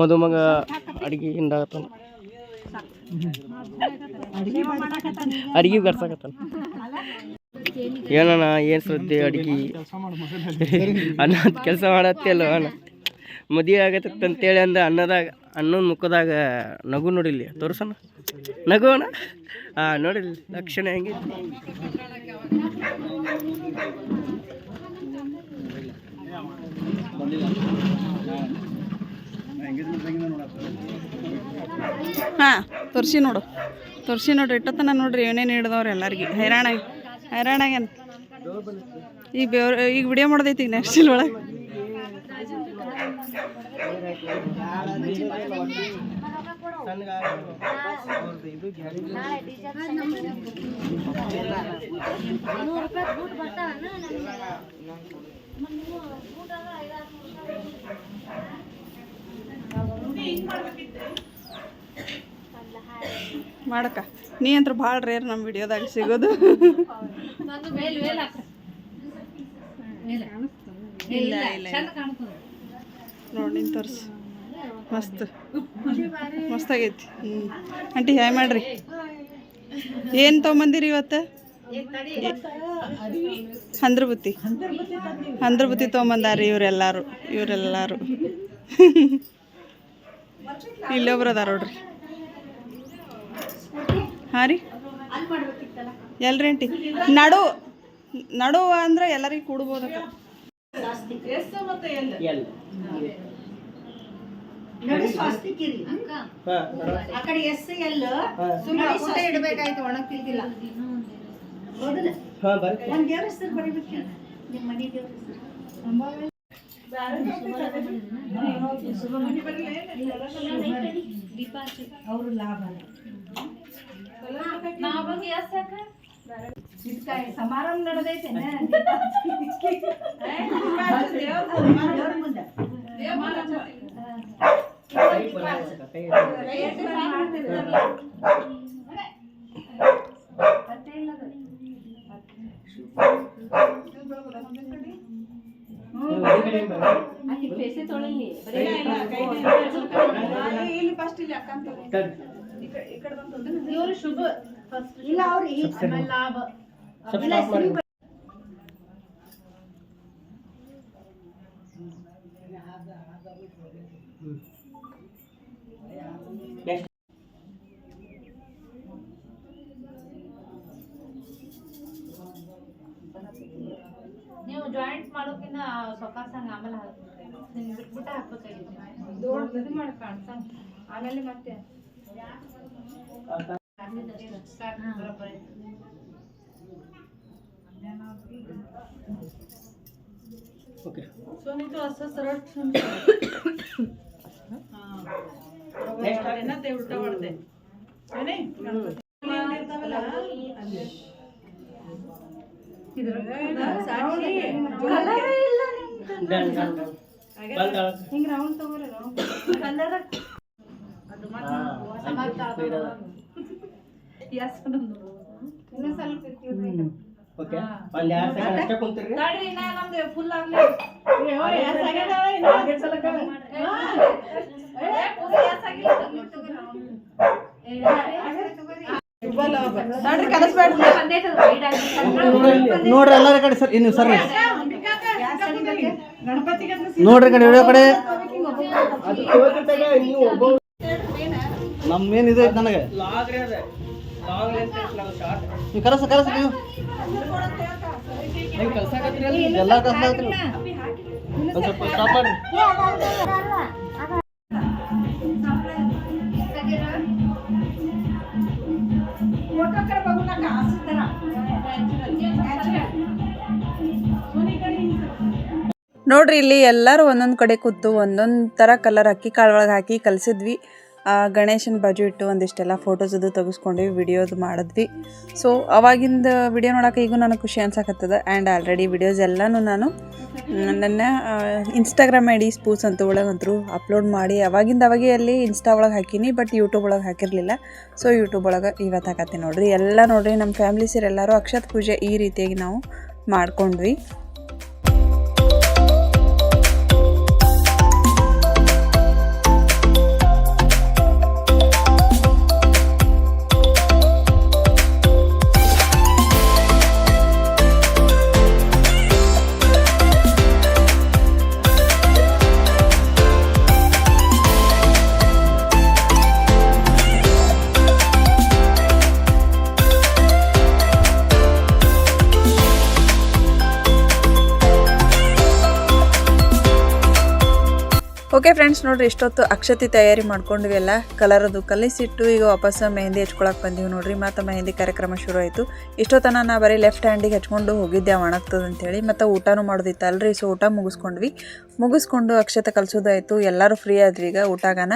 ಮದುಮಗ ಅಡಿಗೆ ಹಿಂಡಾಗತ್ತಾನ ಅಡಿಗೆ ಏನಣ್ಣ, ಏನು ಸುದ್ದಿ ಅಡಿಗೆ? ಅನ್ನ ಕೆಲಸ ಮಾಡತ್ತಿಲ್ಲ ಅಣ್ಣ? ಮದುವೆ ಆಗತ್ತಂತೇಳಿ ಅಂದ ಅನ್ನದಾಗ ಅನ್ನದ ಮುಖದಾಗ ನಗು ನೋಡಿಲಿ ನಗು ಅಣ್ಣ? ಹಾಂ ನೋಡಿಲ್ಲ, ಲಕ್ಷಣ ಹೆಂಗೆ ಹಾಂ, ತೋರಿಸಿ ನೋಡು. ತೋರಿಸಿ ನೋಡ್ರಿ ಇಟ್ಟತನ ನೋಡ್ರಿ ಏನೇನು ಹಿಡ್ದವ್ರಿ ಎಲ್ಲರಿಗೆ. ಹೈರಾಣ ಹೈರಾಣಾಗ್ಯಾನ ಈಗ ಬೇವ್ರ, ಈಗ ವಿಡಿಯೋ ಮಾಡೋದೈತಿ ಈಗ ನೆಕ್ಸ್ಟ್ ಒಳಗೆ. ನೂರು ರೂಪಾಯಿ ಮಾಡಕ್ಕ. ನೀ ಅಂತೂ ಭಾಳ ರೇರ್ ನಮ್ಮ ವಿಡಿಯೋದಾಗ ಸಿಗೋದು. ಇಲ್ಲ ಇಲ್ಲ ನೋಡಿ, ನೀನು ತೋರಿಸಿ. ಮಸ್ತ್. ಮಸ್ತಾಗೈತಿ ಹ್ಞೂ ಆಂಟಿ, ಹಾಯ್ ಮಾಡ್ರಿ. ಏನು ತೊಗೊಂಬಂದಿರಿ ಇವತ್ತು? ಹಂದ್ರ ಬುತ್ತಿ ಹಂದ್ರ ಬುತ್ತಿ ತೊಗೊಂಬಂದಾರಿ ಇವರೆಲ್ಲರೂ ಇವರೆಲ್ಲರೂ. ಇಲ್ಲೊಬ್ರು ಅದಾರ ನೋಡ್ರಿ. ಹಾಂ ರೀ. ಎಲ್ರಿ ಆಂಟಿ? ನಡು ನಡು ಅಂದ್ರೆ ಎಲ್ಲರಿಗೂ ಕೂಡ್ಬೋದಕ್ಕ ಇಡಬೇಕಾಯ್ತು ತಿಳ್ದಿಲ್ಲ ಹಾಂ ದೇವ್ರ ಹೆಸರು ಬರಿಬೇಕಿಲ್ಲ ನಿಮ್ಮ ಮನೆ ದೇವರ ಹೆಸರು. ಅವರು ಲಾಭ ಸಮಾರಂಭ ನಡೆದೈತೆ ದೇವ್ರ ಮುಂದೆ ಕೈ ಇಲ್ಲಿ ಫಸ್ಟ್ ಇಲ್ಲಿ ಅಕ್ಕಂತ ಇವರು ಶುಭ ಇಲ್ಲ ಅವ್ರಿ ಲಾಭ ಇಲ್ಲ ಸಿರಿ ನೀವು ಜಾಯಿಂಟ್ ಮಾಡೋಕಿನ್ನ ಸೊಕಾಸಂಗ ಆಮೇಲೆ ನಿಮ್ಗೆ ಬಿಟ್ಬಿಟ್ಟ ಹಾಕ್ಬೇಕಾಗಿತ್ತು ಇದು ಮಾಡಿ ಕಾಣ್ಸಂಗ ಆಮೇಲೆ ಮತ್ತೆ ಓಕೆ ಡನ್ ಡನ್ ಡನ್ ಬಂದ ಹಿಂಗ್ ರೌಂಡ್ ತಗೋರಿ ರೌಂಡ್ ಇನ್ನ ಸ್ವಲ್ಪ ಇರ್ತೀವಿ ಓಕೆ. ಒಂದ್ ಎರಡು ಸೆಕೆಂಡ್ ಅಷ್ಟೇ ಕುಂತಿರ್ರಿ. ತಡ್ರಿ ಇನ್ನ ನಮ್ದು ಫುಲ್ ಆಗ್ಲಿ. ನೋಡ್ರಿ ಕಲಿಸ್ಬೇಡ್ರಿ ನೋಡ್ರಿ ಎಲ್ಲರ ಕಡೆ ಸರ್ ನೀವು ಸರ್ ನೋಡ್ರಿ ಕಡೆ ವಿಡಿಯೋ ಕಡೆ ಅದು ತೋರ್ಸಿದಾಗ ನೀವು ಒಬ್ಬ ನಮ್ ಇದು ಐತೆ ನನಗೆ? ನಾವು ಕರಸ ಕರಸ ನೀವು. ಎಲ್ಲ ಕಸ ಒಂದ್ ಸ್ವಲ್ಪ ಸ್ಟಾಪ್ ಮಾಡ್ರಿ. ನೋಡ್ರಿ ಇಲ್ಲಿ ಎಲ್ಲರೂ ಒಂದೊಂದು ಕಡೆ ಕೂತು ಒಂದೊಂದು ಥರ ಕಲರ್ ಅಕ್ಕಿ ಕಾಳು ಒಳಗೆ ಹಾಕಿ ಕಲಿಸಿದ್ವಿ. ಗಣೇಶನ ಬಾಜು ಇಟ್ಟು ಒಂದಿಷ್ಟೆಲ್ಲ ಫೋಟೋಸ್ ಅದು ತೆಗೆಸ್ಕೊಂಡ್ವಿ ವಿಡಿಯೋದು ಮಾಡಿದ್ವಿ. ಸೊ ಅವಾಗಿಂದ ವಿಡಿಯೋ ನೋಡೋಕೆ ಈಗ ನನಗೆ ಖುಷಿ ಅನ್ಸಕತ್ತದ. ಆ್ಯಂಡ್ ಆಲ್ರೆಡಿ ವಿಡಿಯೋಸ್ ಎಲ್ಲನೂ ನಾನು ನನ್ನ ಇನ್ಸ್ಟಾಗ್ರಾಮ್ ಐ ಡಿ ಸ್ಪೂಸ್ ಅಂತ ಒಳಗಂತರೂ ಅಪ್ಲೋಡ್ ಮಾಡಿ ಅವಾಗಿಂದ ಅವಾಗೆ ಅಲ್ಲಿ ಇನ್ಸ್ಟಾ ಒಳಗೆ ಹಾಕೀನಿ ಬಟ್ ಯೂಟ್ಯೂಬ್ ಒಳಗೆ ಹಾಕಿರಲಿಲ್ಲ. ಸೊ ಯೂಟ್ಯೂಬ್ ಒಳಗೆ ಇವತ್ತು ಹಾಕತ್ತೀನಿ ನೋಡ್ರಿ. ಎಲ್ಲ ನೋಡ್ರಿ ನಮ್ಮ ಫ್ಯಾಮ್ಲಿ ಸೇರಿ ಎಲ್ಲರೂ ಅಕ್ಷತ್ ಪೂಜೆ ಈ ರೀತಿಯಾಗಿ ನಾವು ಮಾಡ್ಕೊಂಡ್ವಿ. ಫ್ರೆಂಡ್ಸ್ ನೋಡ್ರಿ, ಇಷ್ಟೊತ್ತು ಅಕ್ಷತೆ ತಯಾರಿ ಮಾಡ್ಕೊಂಡ್ವಿ ಎಲ್ಲ ಕಲರದು ಕಲಿಸಿಟ್ಟು ಈಗ ವಾಪಸ್ ಮೆಹಂದಿ ಹಚ್ಕೊಳಕ್ ಬಂದೀವಿ ನೋಡ್ರಿ. ಮತ್ತೆ ಮೆಹಂದಿ ಕಾರ್ಯಕ್ರಮ ಶುರು ಆಯಿತು. ಇಷ್ಟೊತ್ತನ ನಾ ಬರೀ ಲೆಫ್ಟ್ ಹ್ಯಾಂಡಿಗೆ ಹಚ್ಕೊಂಡು ಹೋಗಿದ್ದೆ ಒಣಗ್ತದೆ ಅಂತೇಳಿ. ಮತ್ತು ಊಟನೂ ಮಾಡೋದಿತ್ತು ಅಲ್ರಿ ಸೊ ಊಟ ಮುಗಿಸ್ಕೊಂಡ್ವಿ. ಮುಗಿಸ್ಕೊಂಡು ಅಕ್ಷತೆ ಕಲಿಸೋದಾಯಿತು, ಎಲ್ಲರೂ ಫ್ರೀ ಆದ್ವಿ ಈಗ ಊಟಗನ.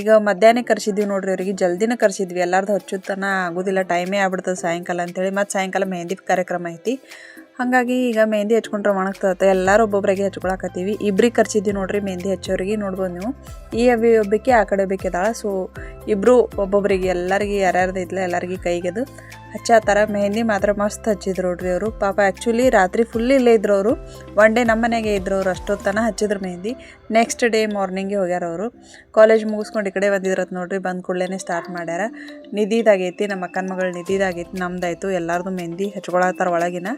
ಈಗ ಮಧ್ಯಾಹ್ನ ಕರ್ಸಿದ್ವಿ ನೋಡ್ರಿ ಅವರಿಗೆ, ಜಲ್ದಿನ ಕರ್ಸಿದ್ವಿ. ಎಲ್ಲರದು ಹಚ್ಚುತ್ತನ ಆಗೋದಿಲ್ಲ ಟೈಮೇ ಆಗ್ಬಿಡ್ತದೆ ಸಾಯಂಕಾಲ ಅಂತೇಳಿ. ಮತ್ತು ಸಾಯಂಕಾಲ ಮೆಹಂದಿ ಕಾರ್ಯಕ್ರಮ ಐತಿ. ಹಾಗಾಗಿ ಈಗ ಮೆಹಂದಿ ಹಚ್ಕೊಂಡ್ರೆ ಒಣಗ್ತದೆ ಎಲ್ಲರೂ ಒಬ್ಬೊಬ್ಬರಿಗೆ ಹಚ್ಕೊಳಕತ್ತೀವಿ. ಇಬ್ರಿಗೆ ಖರ್ಚಿದ್ದೀವಿ ನೋಡ್ರಿ ಮೆಹಂದಿ ಹಚ್ಚೋರಿಗೆ, ನೋಡ್ಬೋದು ನೀವು. ಈ ಅವಿ ಒಬ್ಬಕ್ಕೆ ಆ ಕಡೆ ಒಬ್ಬಕ್ಕೆ ಇದ್ದಾಳೆ ಸೊ ಇಬ್ಬರು ಒಬ್ಬೊಬ್ಬರಿಗೆ ಎಲ್ಲರಿಗೆ ಯಾರ್ಯಾರ್ದು ಐತ್ಲ ಎಲ್ಲರಿಗೆ ಕೈಗೆದು ಹಚ್ಚಾತಾರ ಮೆಹಂದಿ ಮಾತ್ರ ಮಸ್ತ್ ಹಚ್ಚಿದ್ರು ನೋಡ್ರಿ ಅವರು. ಪಾಪ ಆ್ಯಕ್ಚುಲಿ ರಾತ್ರಿ ಫುಲ್ ಇಲ್ಲೇ ಇದ್ರು ಅವರು. ಒನ್ ಡೇ ನಮ್ಮ ಮನೆಗೆ ಇದ್ರು ಅವ್ರು ಅಷ್ಟೊತ್ತನ ಹಚ್ಚಿದ್ರು ಮೆಹಂದಿ ನೆಕ್ಸ್ಟ್ ಡೇ ಮಾರ್ನಿಂಗ್ಗೆ ಹೋಗ್ಯಾರ ಅವರು. ಕಾಲೇಜ್ ಮುಗಿಸ್ಕೊಂಡು ಈ ಕಡೆ ಬಂದಿದ್ರತ್ ನೋಡ್ರಿ, ಬಂದ ಕೂಡಲೇ ಸ್ಟಾರ್ಟ್ ಮಾಡ್ಯಾರ. ನಿಧಿದಾಗೈತಿ ನಮ್ಮ ಅಕ್ಕನ ಮಗಳು ನಿಧಿದಾಗೈತಿ ನಮ್ದಾಯ್ತು, ಎಲ್ಲರದು ಮೆಹಂದಿ ಹಚ್ಕೊಳತ್ತಾರ ಒಳಗಿನ.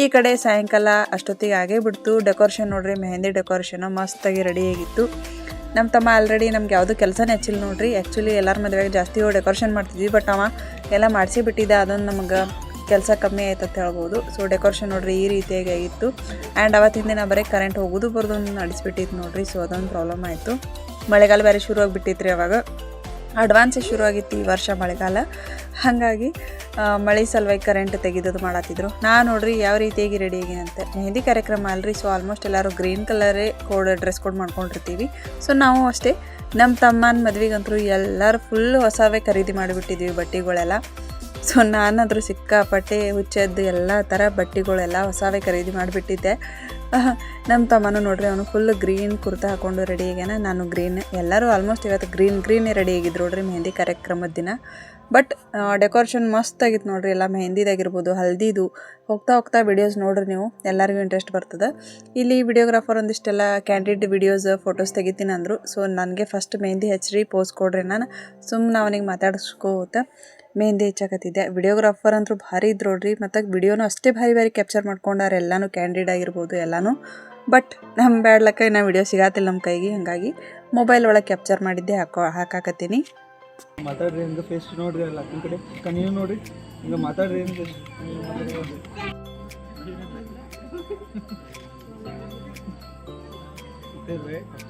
ಈ ಕಡೆ ಸಾಯಂಕಾಲ ಅಷ್ಟೊತ್ತಿಗೆ ಆಗೇ ಬಿಡ್ತು. ಡೆಕೋರೇಷನ್ ನೋಡ್ರಿ ಮೆಹಂದಿ ಡೆಕೋರೇಷನ್ ಮಸ್ತಾಗಿ ರೆಡಿ ಆಗಿತ್ತು. ನಮ್ಮ ತಮ್ಮ ಆಲ್ರೆಡಿ ನಮ್ಗೆ ಯಾವುದೂ ಕೆಲಸನೇ ಹಚ್ಚಿಲ್ಲ ನೋಡ್ರಿ. ಆ್ಯಕ್ಚುಲಿ ಎಲ್ಲರ ಮದುವೆಗೆ ಜಾಸ್ತಿ ಡೆಕೋರೇಷನ್ ಮಾಡ್ತಿದ್ವಿ ಬಟ್ ಅವ ಎಲ್ಲ ಮಾಡಿಸಿ ಬಿಟ್ಟಿದ್ದೆ, ಅದೊಂದು ನಮಗೆ ಕೆಲಸ ಕಮ್ಮಿ ಆಯ್ತು ಅಂತ ಹೇಳ್ಬೋದು. ಸೊ ಡೆಕೋರೇಷನ್ ನೋಡ್ರಿ ಈ ರೀತಿಯಾಗಿ ಆಗಿತ್ತು. ಆ್ಯಂಡ್ ಅವತ್ತಿನ ದಿನ ಬರೀ ಕರೆಂಟ್ ಹೋಗೋದು ಬರೋದೊಂದು ನಡೆಸ್ಬಿಟ್ಟಿತ್ತು ನೋಡ್ರಿ ಸೊ ಅದೊಂದು ಪ್ರಾಬ್ಲಮ್ ಆಯಿತು. ಮಳೆಗಾಲ ಬೇರೆ ಶುರು ಆಗಿಬಿಟ್ಟಿತ್ತು ರೀ ಅವಾಗ. ಅಡ್ವಾನ್ಸೇ ಶುರು ಆಗಿತ್ತು ಈ ವರ್ಷ ಮಳೆಗಾಲ. ಹಾಗಾಗಿ ಮಳೆ ಸಲುವಾಗಿ ಕರೆಂಟ್ ತೆಗೆದದು ಮಾಡತ್ತಿದ್ರು ನಾ ನೋಡ್ರಿ ಯಾವ ರೀತಿಯಾಗಿ ರೆಡಿ ಆಗಿನಂತೆ ಮೆಹಂದಿ ಕಾರ್ಯಕ್ರಮ ಅಲ್ರಿ ಸೊ ಆಲ್ಮೋಸ್ಟ್ ಎಲ್ಲರೂ ಗ್ರೀನ್ ಕಲರೇ ಕೋಡ್ ಡ್ರೆಸ್ ಕೋಡ್ ಮಾಡ್ಕೊಂಡಿರ್ತೀವಿ. ಸೊ ನಾವು ಅಷ್ಟೇ ನಮ್ಮ ತಮ್ಮನ ಮದ್ವೆಗಂತೂ ಎಲ್ಲರೂ ಫುಲ್ ಹೊಸವೇ ಖರೀದಿ ಮಾಡಿಬಿಟ್ಟಿದ್ದೀವಿ ಬಟ್ಟೆಗಳೆಲ್ಲ. ಸೊ ನಾನಾದರೂ ಸಿಕ್ಕಾಪಟ್ಟೆ ಹುಚ್ಚದ್ದು ಎಲ್ಲ ಥರ ಬಟ್ಟೆಗಳೆಲ್ಲ ಹೊಸವೇ ಖರೀದಿ ಮಾಡಿಬಿಟ್ಟಿದ್ದೆ. ನಮ್ಮ ತಮ್ಮನೂ ನೋಡ್ರಿ, ಅವನು ಫುಲ್ ಗ್ರೀನ್ ಕುರ್ತಾ ಹಾಕೊಂಡು ರೆಡಿ ಆಗ್ಯಾನ. ನಾನು ಗ್ರೀನ್ ಎಲ್ಲರೂ ಆಲ್ಮೋಸ್ಟ್ ಇವತ್ತು ಗ್ರೀನ್ ಗ್ರೀನೇ ರೆಡಿ ಆಗಿದ್ರು ನೋಡ್ರಿ ಮೆಹಂದಿ ಕಾರ್ಯಕ್ರಮದ ದಿನ. ಬಟ್ ಡೆಕೋರೇಷನ್ ಮಸ್ತ್ ಆಗಿತ್ತು ನೋಡ್ರಿ, ಎಲ್ಲ ಮೆಹಂದಿದಾಗಿರ್ಬೋದು ಹಲ್ದಿದು, ಹೋಗ್ತಾ ಹೋಗ್ತಾ ವಿಡಿಯೋಸ್ ನೋಡ್ರಿ ನೀವು, ಎಲ್ಲರಿಗೂ ಇಂಟ್ರೆಸ್ಟ್ ಬರ್ತದೆ. ಇಲ್ಲಿ ವಿಡಿಯೋಗ್ರಾಫರ್ ಒಂದಿಷ್ಟೆಲ್ಲ ಕ್ಯಾಂಡಿಡ್ ವಿಡಿಯೋಸ್ ಫೋಟೋಸ್ ತೆಗಿತೀನಿ ಅಂದರು. ಸೊ ನನಗೆ ಫಸ್ಟ್ ಮೆಹಂದಿ ಹಚ್ಚಿರಿ ಪೋಸ್ ಕೊಡ್ರಿ ನಾನು. ಸುಮ್ಮನೆ ಅವನಿಗೆ ಮಾತಾಡಿಸ್ಕೋತ. ಮೆಹಂದಿ ಹೆಚ್ಚಾಕತ್ತಿದ್ದೆ. ವಿಡಿಯೋಗ್ರಾಫರ್ ಅಂತೂ ಭಾರಿ ಇದ್ರು ನೋಡ್ರಿ. ಮತ್ತು ವಿಡಿಯೋನೂ ಅಷ್ಟೇ ಭಾರಿ ಭಾರಿ ಕ್ಯಾಪ್ಚರ್ ಮಾಡ್ಕೊಂಡಾರೆ. ಎಲ್ಲನೂ ಕ್ಯಾಂಡಿಡ್ ಆಗಿರ್ಬೋದು, ಎಲ್ಲನೂ. ಬಟ್ ನಮ್ಮ ಬ್ಯಾಡ್ ಲಕ್ಕ ಇನ್ನೂ ವಿಡಿಯೋ ಸಿಗತ್ತಿಲ್ಲ ನಮ್ಮ ಕೈಗೆ. ಹಾಗಾಗಿ ಮೊಬೈಲ್ ಒಳಗೆ ಕ್ಯಾಪ್ಚರ್ ಮಾಡಿದ್ದೆ, ಹಾಕೋ ಹಾಕಾಕತ್ತೀನಿ. ಮಾತಾಡ್ರಿ, ಹಿಂಗೆ ಫೇಸ್ ನೋಡ್ರಿ ಕಡೆ. ಕಣ್ಣು ಹಿಂಗೆ ಮಾತಾಡ್ರಿ, ಹಿಂಗೆ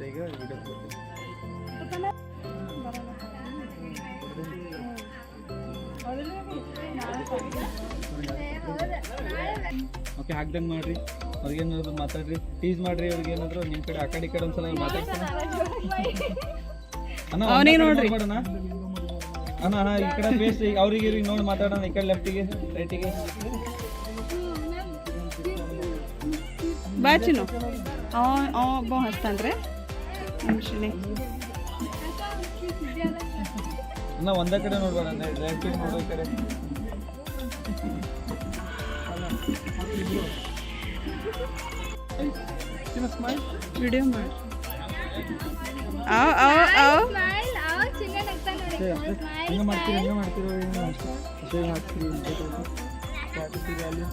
ಈಗ ವಿಡಿಯೋ ಓಕೆ ಹಾಕ್ದಂಗೆ ಮಾಡ್ರಿ. ಅವ್ರಿಗೇನಾದ್ರು ಮಾತಾಡ್ರಿ. ಟೀಸ್ ಮಾಡ್ರಿ ಅವ್ರಿಗೆ ಏನಾದ್ರು. ನಿಮ್ಮ ಕಡೆ ಆ ಕಡೆ ಈ ಕಡೆ ಒಂದ್ಸಲ ಮಾತಾಡ್ತೀನಿ. ಅವ್ನಿಗೆ ನೋಡ್ರಿ. ಮಾಡೋಣ ಅಣ್ಣ ಅಣ್ಣ ಈ ಕಡೆ ಫೇಸ್ ಅವ್ರಿಗೆ ಇವ್ರಿಗೆ ನೋಡಿ ಮಾತಾಡೋಣ ಈ ಕಡೆ ಲೆಫ್ಟಿಗೆ ರೈಟಿಗೆ ಬಾಚಿನು ಅವ ಅವ ಒಬ್ಬ ಹಚ್ತಾನ್ರಿ ಅಣ್ಣ ಒಂದೇ ಕಡೆ ನೋಡ್ಬೇಡ ಲೆಫ್ಟಿಗೆ ನೋಡೋ ಕಡೆ. ವಿಡಿಯೋ ಮಾಡಿ ಅವ್ ಅವ್ ಅವ್ ಸ್ಮೈಲ್ ಅವ ಚಿನ್ನ ನಗ್ತಾ ನೋಡಿ. ಹಂಗೆ ಮಾಡ್ತೀರಿ ಹಂಗೆ ಮಾಡ್ತೀರಿ ಏನು ಅಷ್ಟೇ ಅಷ್ಟೇ ಹಾಕ್ತೀರಿ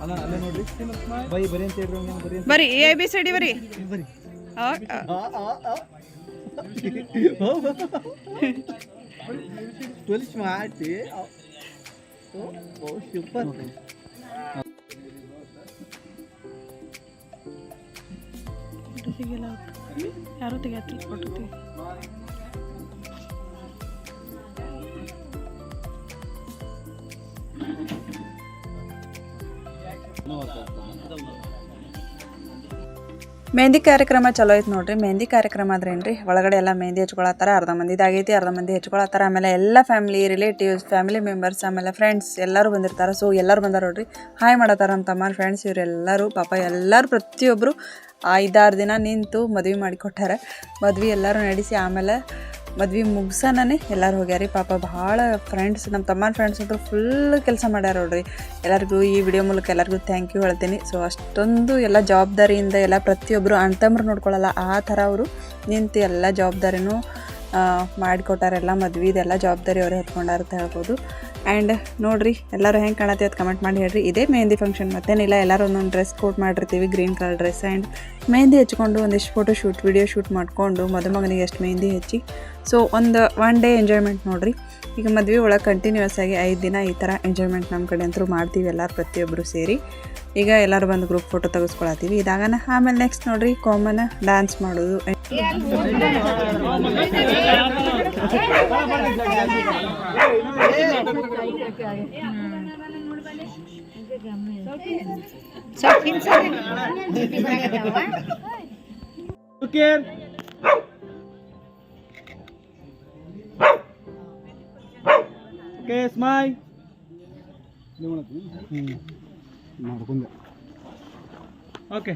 ಅಣ್ಣ ಅಲ್ಲೇ. ನೋಡ್ರಿ. ಬೈ ಬರಿ ಅಂತ ಹೇಳ್ರಿ ಹಂಗೆ ಬರಿ ಅಂತ. ಬರ್ರಿ ಎ ಬಿ ಸಿ ಡಿ ಬರ್ರಿ ಬರಿ. ಅವ್- ಅವ್- ಟ್ವೆಲ್ ಮಾಡ್ತಿ ಸೂಪರ್ ಯಾರು ಮೆಹಂದಿ ಕಾರ್ಯಕ್ರಮ ಚಲೋ ಐತೆ ನೋಡ್ರಿ. ಮೆಹಂದಿ ಕಾರ್ಯಕ್ರಮ ಅದ್ರೇನ್ರಿ ಒಳಗಡೆ ಎಲ್ಲ ಮೆಹಂದಿ ಹಚ್ಕೊಳತ್ತಾರ ಅರ್ಧ ಮಂದಿದಾಗೈತಿ ಅರ್ಧ ಮಂದಿ ಹಚ್ಕೊಳತ್ತಾರ ಆಮೇಲೆ ಎಲ್ಲ ಫ್ಯಾಮಿಲಿ ರಿಲೇಟಿವ್ಸ್ ಫ್ಯಾಮಿಲಿ ಮೆಂಬರ್ಸ್ ಆಮೇಲೆ ಫ್ರೆಂಡ್ಸ್ ಎಲ್ಲರೂ ಬಂದಿರ್ತಾರೆ. ಸೊ ಎಲ್ಲರೂ ಬಂದಾರ ನೋಡ್ರಿ. ಹಾಯ್ ಮಾಡತ್ತಾರ ನಮ್ಮ ತಮ್ಮ ಫ್ರೆಂಡ್ಸ್ ಇವರೆಲ್ಲರೂ, ಪಾಪ ಎಲ್ಲರೂ ಪ್ರತಿಯೊಬ್ಬರು ಐದಾರು ದಿನ ನಿಂತು ಮದುವೆ ಮಾಡಿಕೊಟ್ಟಾರ ಮದ್ವೆ ಎಲ್ಲರೂ ನಡೆಸಿ ಆಮೇಲೆ ಮದ್ವೆ ಮುಗ್ಸನೇ ಎಲ್ಲರೂ ಹೋಗ್ಯಾರಿ. ಪಾಪ ಭಾಳ ಫ್ರೆಂಡ್ಸ್ ನಮ್ಮ ತಮ್ಮನ ಫ್ರೆಂಡ್ಸ್ ಅಂತೂ ಫುಲ್ ಕೆಲಸ ಮಾಡ್ಯಾರ ನೋಡ್ರಿ. ಎಲ್ಲರಿಗೂ ಈ ವಿಡಿಯೋ ಮೂಲಕ ಎಲ್ಲರಿಗೂ ಥ್ಯಾಂಕ್ ಯು ಹೇಳ್ತೀನಿ. ಸೊ ಅಷ್ಟೊಂದು ಎಲ್ಲ ಜವಾಬ್ದಾರಿಯಿಂದ ಎಲ್ಲ ಪ್ರತಿಯೊಬ್ಬರು ಅಣ್ತಮ್ರು ನೋಡ್ಕೊಳ್ಳಲ್ಲ ಆ ಥರ ಅವರು ನಿಂತು ಎಲ್ಲ ಜವಾಬ್ದಾರಿನೂ ಮಾಡಿಕೊಟ್ಟಾರೆಲ್ಲ ಮದ್ವೆದೆಲ್ಲ ಜವಾಬ್ದಾರಿ ಅವರೇ ಹೊತ್ಕೊಂಡಾರ ಅಂತ ಹೇಳ್ಬೋದು. ಆ್ಯಂಡ್ ನೋಡ್ರಿ, ಎಲ್ಲರೂ ಹೆಂಗೆ ಕಾಣತ್ತೆ ಅದು ಕಮೆಂಟ್ ಮಾಡಿ ಹೇಳ್ರಿ. ಇದೇ ಮೆಹಂದಿ ಫಂಕ್ಷನ್ ಮತ್ತೇನಿಲ್ಲ ಎಲ್ಲರೂ ಒಂದೊಂದು ಡ್ರೆಸ್ ಕೋಟ್ ಮಾಡಿರ್ತೀವಿ green colour dress and mehndi ಹಚ್ಕೊಂಡು ಒಂದಿಷ್ಟು ಫೋಟೋ ಶೂಟ್ ವಿಡಿಯೋ ಶೂಟ್ ಮಾಡಿಕೊಂಡು ಮದುಮಗನಿಗೆ ಎಷ್ಟು ಮೆಹಂದಿ ಹಚ್ಚಿ. ಸೊ ಒಂದು ಒನ್ ಡೇ ಎಂಜಾಯ್ಮೆಂಟ್ ನೋಡ್ರಿ. ಈಗ ಮದುವೆ ಒಳಗೆ ಕಂಟಿನ್ಯೂಸ್ ಆಗಿ ಐದು ದಿನ ಈ ಥರ ಎಂಜಾಯ್ಮೆಂಟ್ ನಮ್ಮ ಕಡೆ ಅಂತೂ ಮಾಡ್ತೀವಿ ಎಲ್ಲರೂ ಪ್ರತಿಯೊಬ್ಬರು ಸೇರಿ. ಈಗ ಎಲ್ಲರೂ ಬಂದು ಗ್ರೂಪ್ ಫೋಟೋ ತೆಗೆಸ್ಕೊಳತ್ತೀವಿ. ಇದಾಗನ ಆಮೇಲೆ ನೆಕ್ಸ್ಟ್ ನೋಡ್ರಿ ಕಾಮನ್ ಡ್ಯಾನ್ಸ್ ಮಾಡೋದು. [LAUGHS] ಸ್ವಲ್ಪ ಹಿಂಸೆ ಬರಾಕತ್ತಾವ ಓಕೆ ಓಕೆ ಸ್ಮೈಲ್ ಮಾಡ್ಕೊಂಡೆ ಓಕೆ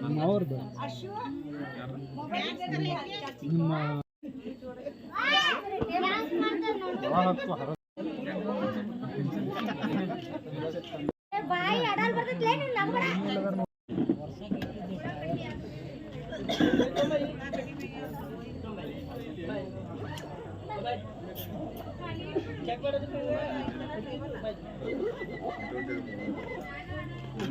ನಮ್ಮ ಅವ್ರದ್ದು ನಿಮ್ಮ ಬಾಯಿ ಅಡಲ್ ಬರ್ತೈತ್ಲೇ ನಿನ್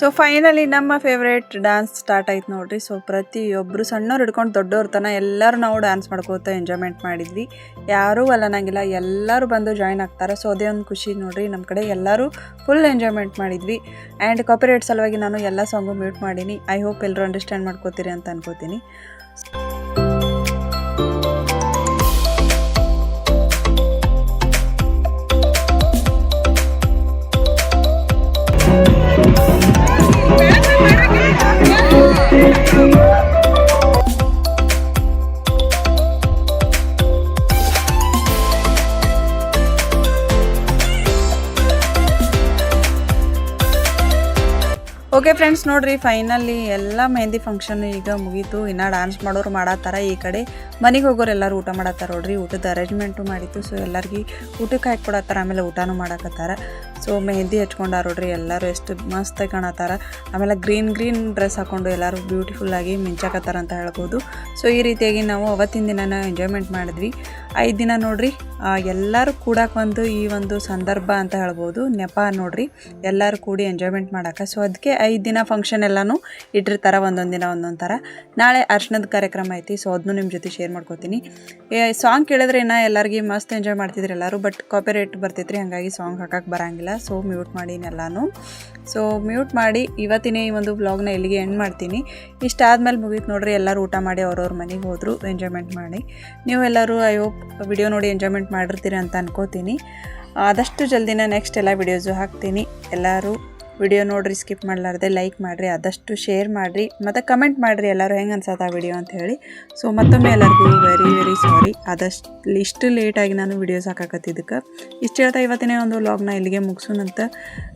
ಸೊ ಫೈನಲಿ ನಮ್ಮ ಫೇವ್ರೇಟ್ ಡ್ಯಾನ್ಸ್ ಸ್ಟಾರ್ಟ್ ಆಯ್ತು ನೋಡ್ರಿ. ಸೊ ಪ್ರತಿಯೊಬ್ಬರು ಸಣ್ಣವ್ರು ಹಿಡ್ಕೊಂಡು ದೊಡ್ಡವ್ರ ತನ ಎಲ್ಲರೂ ನಾವು ಡ್ಯಾನ್ಸ್ ಮಾಡ್ಕೋತಾ ಎಂಜಾಯ್ಮೆಂಟ್ ಮಾಡಿದ್ವಿ. ಯಾರೂ ಅಲ್ಲನಾಗಿಲ್ಲ, ಎಲ್ಲರೂ ಬಂದು ಜಾಯ್ನ್ ಆಗ್ತಾರೆ. ಸೊ ಅದೇ ಒಂದು ಖುಷಿ ನೋಡ್ರಿ ನಮ್ಮ ಕಡೆ ಎಲ್ಲರೂ ಫುಲ್ ಎಂಜಾಯ್ಮೆಂಟ್ ಮಾಡಿದ್ವಿ. ಆ್ಯಂಡ್ ಕಾಪಿರೇಟ್ ಸಲುವಾಗಿ ನಾನು ಎಲ್ಲ ಸಾಂಗು ಮ್ಯೂಟ್ ಮಾಡೀನಿ. ಐ ಹೋಪ್ ಎಲ್ಲರೂ ಅಂಡರ್ಸ್ಟ್ಯಾಂಡ್ ಮಾಡ್ಕೋತೀರಿ ಅಂತ ಅನ್ಕೋತೀನಿ. ಫ್ರೆಂಡ್ಸ್ ನೋಡ್ರಿ ಫೈನಲಿ ಎಲ್ಲ ಮೆಹಂದಿ ಫಂಕ್ಷನ್ ಈಗ ಮುಗೀತು. ಇನ್ನು ಡ್ಯಾನ್ಸ್ ಮಾಡೋರು ಮಾಡತ್ತಾರ ಈ ಕಡೆ. ಮನೆಗೆ ಹೋಗೋರು ಎಲ್ಲರೂ ಊಟ ಮಾಡತ್ತಾರ ನೋಡ್ರಿ. ಊಟದ ಅರೇಂಜ್ಮೆಂಟು ಮಾಡಿತ್ತು. ಸೊ ಎಲ್ಲರಿಗೆ ಊಟಕ್ಕೆ ಹಾಕಿ ಕೊಡತ್ತಾರ ಆಮೇಲೆ ಊಟನೂ ಮಾಡಕತ್ತಾರ. ಸೊ ಮೆಹಂದಿ ಹಚ್ಕೊಂಡಾರ ನೋಡ್ರಿ ಎಲ್ಲರೂ ಎಷ್ಟು ಮಸ್ತ್ ಕಾಣತ್ತಾರ ಆಮೇಲೆ ಗ್ರೀನ್ ಗ್ರೀನ್ ಡ್ರೆಸ್ ಹಾಕೊಂಡು ಎಲ್ಲರೂ ಬ್ಯೂಟಿಫುಲ್ಲಾಗಿ ಮಿಂಚಾಕತ್ತಾರ ಅಂತ ಹೇಳ್ಬೋದು. ಸೊ ಈ ರೀತಿಯಾಗಿ ನಾವು ಅವತ್ತಿನ ದಿನನ ಎಂಜಾಯ್ಮೆಂಟ್ ಮಾಡಿದ್ವಿ. ಐದು ದಿನ ನೋಡ್ರಿ ಎಲ್ಲರೂ ಕೂಡಕ್ಕೆ ಒಂದು ಈ ಒಂದು ಸಂದರ್ಭ ಅಂತ ಹೇಳ್ಬೋದು. ನೆಪ ನೋಡ್ರಿ, ಎಲ್ಲರೂ ಕೂಡಿ ಎಂಜಾಯ್ಮೆಂಟ್ ಮಾಡೋಕೆ. ಸೊ ಅದಕ್ಕೆ ಐದು ದಿನ ಫಂಕ್ಷನ್ ಎಲ್ಲನೂ ಇಟ್ಟಿರ್ತಾರೆ ಒಂದೊಂದು ದಿನ ಒಂದೊಂದು ಥರ. ನಾಳೆ ಅರ್ಶನದ ಕಾರ್ಯಕ್ರಮ ಐತಿ ಸೊ ಅದನ್ನು ನಿಮ್ಮ ಜೊತೆ ಶೇರ್ ಮಾಡ್ಕೋತೀನಿ. ಸಾಂಗ್ ಕೇಳಿದ್ರೆ ಇನ್ನೂ ಎಲ್ಲರಿಗೆ ಮಸ್ತ್ ಎಂಜಾಯ್ ಮಾಡ್ತಿದ್ರಿ ಎಲ್ಲರೂ ಬಟ್ ಕಾಪಿರೇಟ್ ಬರ್ತೈತ್ರಿ, ಹಾಗಾಗಿ ಸಾಂಗ್ ಹಾಕಕ್ಕೆ ಬರಂಗಿಲ್ಲ. ಸೊ ಮ್ಯೂಟ್ ಮಾಡಿ ಎಲ್ಲಾನು ಸೊ ಮ್ಯೂಟ್ ಮಾಡಿ ಇವತ್ತಿನ ಈ ಒಂದು ಬ್ಲಾಗ್ನ ಇಲ್ಲಿಗೆ ಎಂಡ್ ಮಾಡ್ತೀನಿ. ಇಷ್ಟಾದ್ಮೇಲೆ ಮುಗೀತು ನೋಡ್ರಿ, ಎಲ್ಲರೂ ಊಟ ಮಾಡಿ ಅವ್ರವ್ರ ಮನೆಗೆ ಹೋದರು ಎಂಜಾಯ್ಮೆಂಟ್ ಮಾಡಿ. ನೀವು ಎಲ್ಲರೂ ಐ ಹೋಪ್ ವಿಡಿಯೋ ನೋಡಿ ಎಂಜಾಯ್ಮೆಂಟ್ ಮಾಡಿರ್ತೀರಿ ಅಂತ ಅನ್ಕೋತೀನಿ. ಆದಷ್ಟು ಜಲ್ದಿನ ನೆಕ್ಸ್ಟ್ ಎಲ್ಲ ವಿಡಿಯೋಸು ಹಾಕ್ತೀನಿ. ಎಲ್ಲರೂ ವಿಡಿಯೋ ನೋಡ್ರಿ, ಸ್ಕಿಪ್ ಮಾಡಲಾರ್ದೆ ಲೈಕ್ ಮಾಡಿರಿ, ಆದಷ್ಟು ಶೇರ್ ಮಾಡಿರಿ. ಮತ್ತು ಕಮೆಂಟ್ ಮಾಡಿರಿ ಎಲ್ಲರೂ ಹೆಂಗೆ ಅನ್ಸತ್ತೆ ಆ ವಿಡಿಯೋ ಅಂತ ಹೇಳಿ. ಸೊ ಮತ್ತೊಮ್ಮೆ ಎಲ್ಲರಿಗೂ ವೆರಿ ವೆರಿ ಸಾರಿ ಆದಷ್ಟು ಇಷ್ಟು ಲೇಟಾಗಿ ನಾನು ವಿಡಿಯೋಸ್ ಹಾಕಾಕತ್ತಿದ್ದಕ್ಕೆ. ಇಷ್ಟು ಹೇಳ್ತಾ ಇವತ್ತಿನೇ ಒಂದು ವ್ಲಾಗ್ನ ಇಲ್ಲಿಗೆ ಮುಗಿಸೋಣಂತ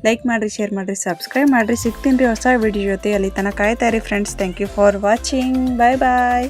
ಲೈಕ್ ಮಾಡಿರಿ ಶೇರ್ ಮಾಡಿರಿ ಸಬ್ಸ್ಕ್ರೈಬ್ ಮಾಡಿರಿ. ಸಿಗ್ತೀನಿ ರೀ ಹೊಸ ವಿಡಿಯೋ ಜೊತೆ. ಅಲ್ಲಿ ತನಕ ಕಾಯ್ತಾ ಇರಿ friends thank you for watching bye bye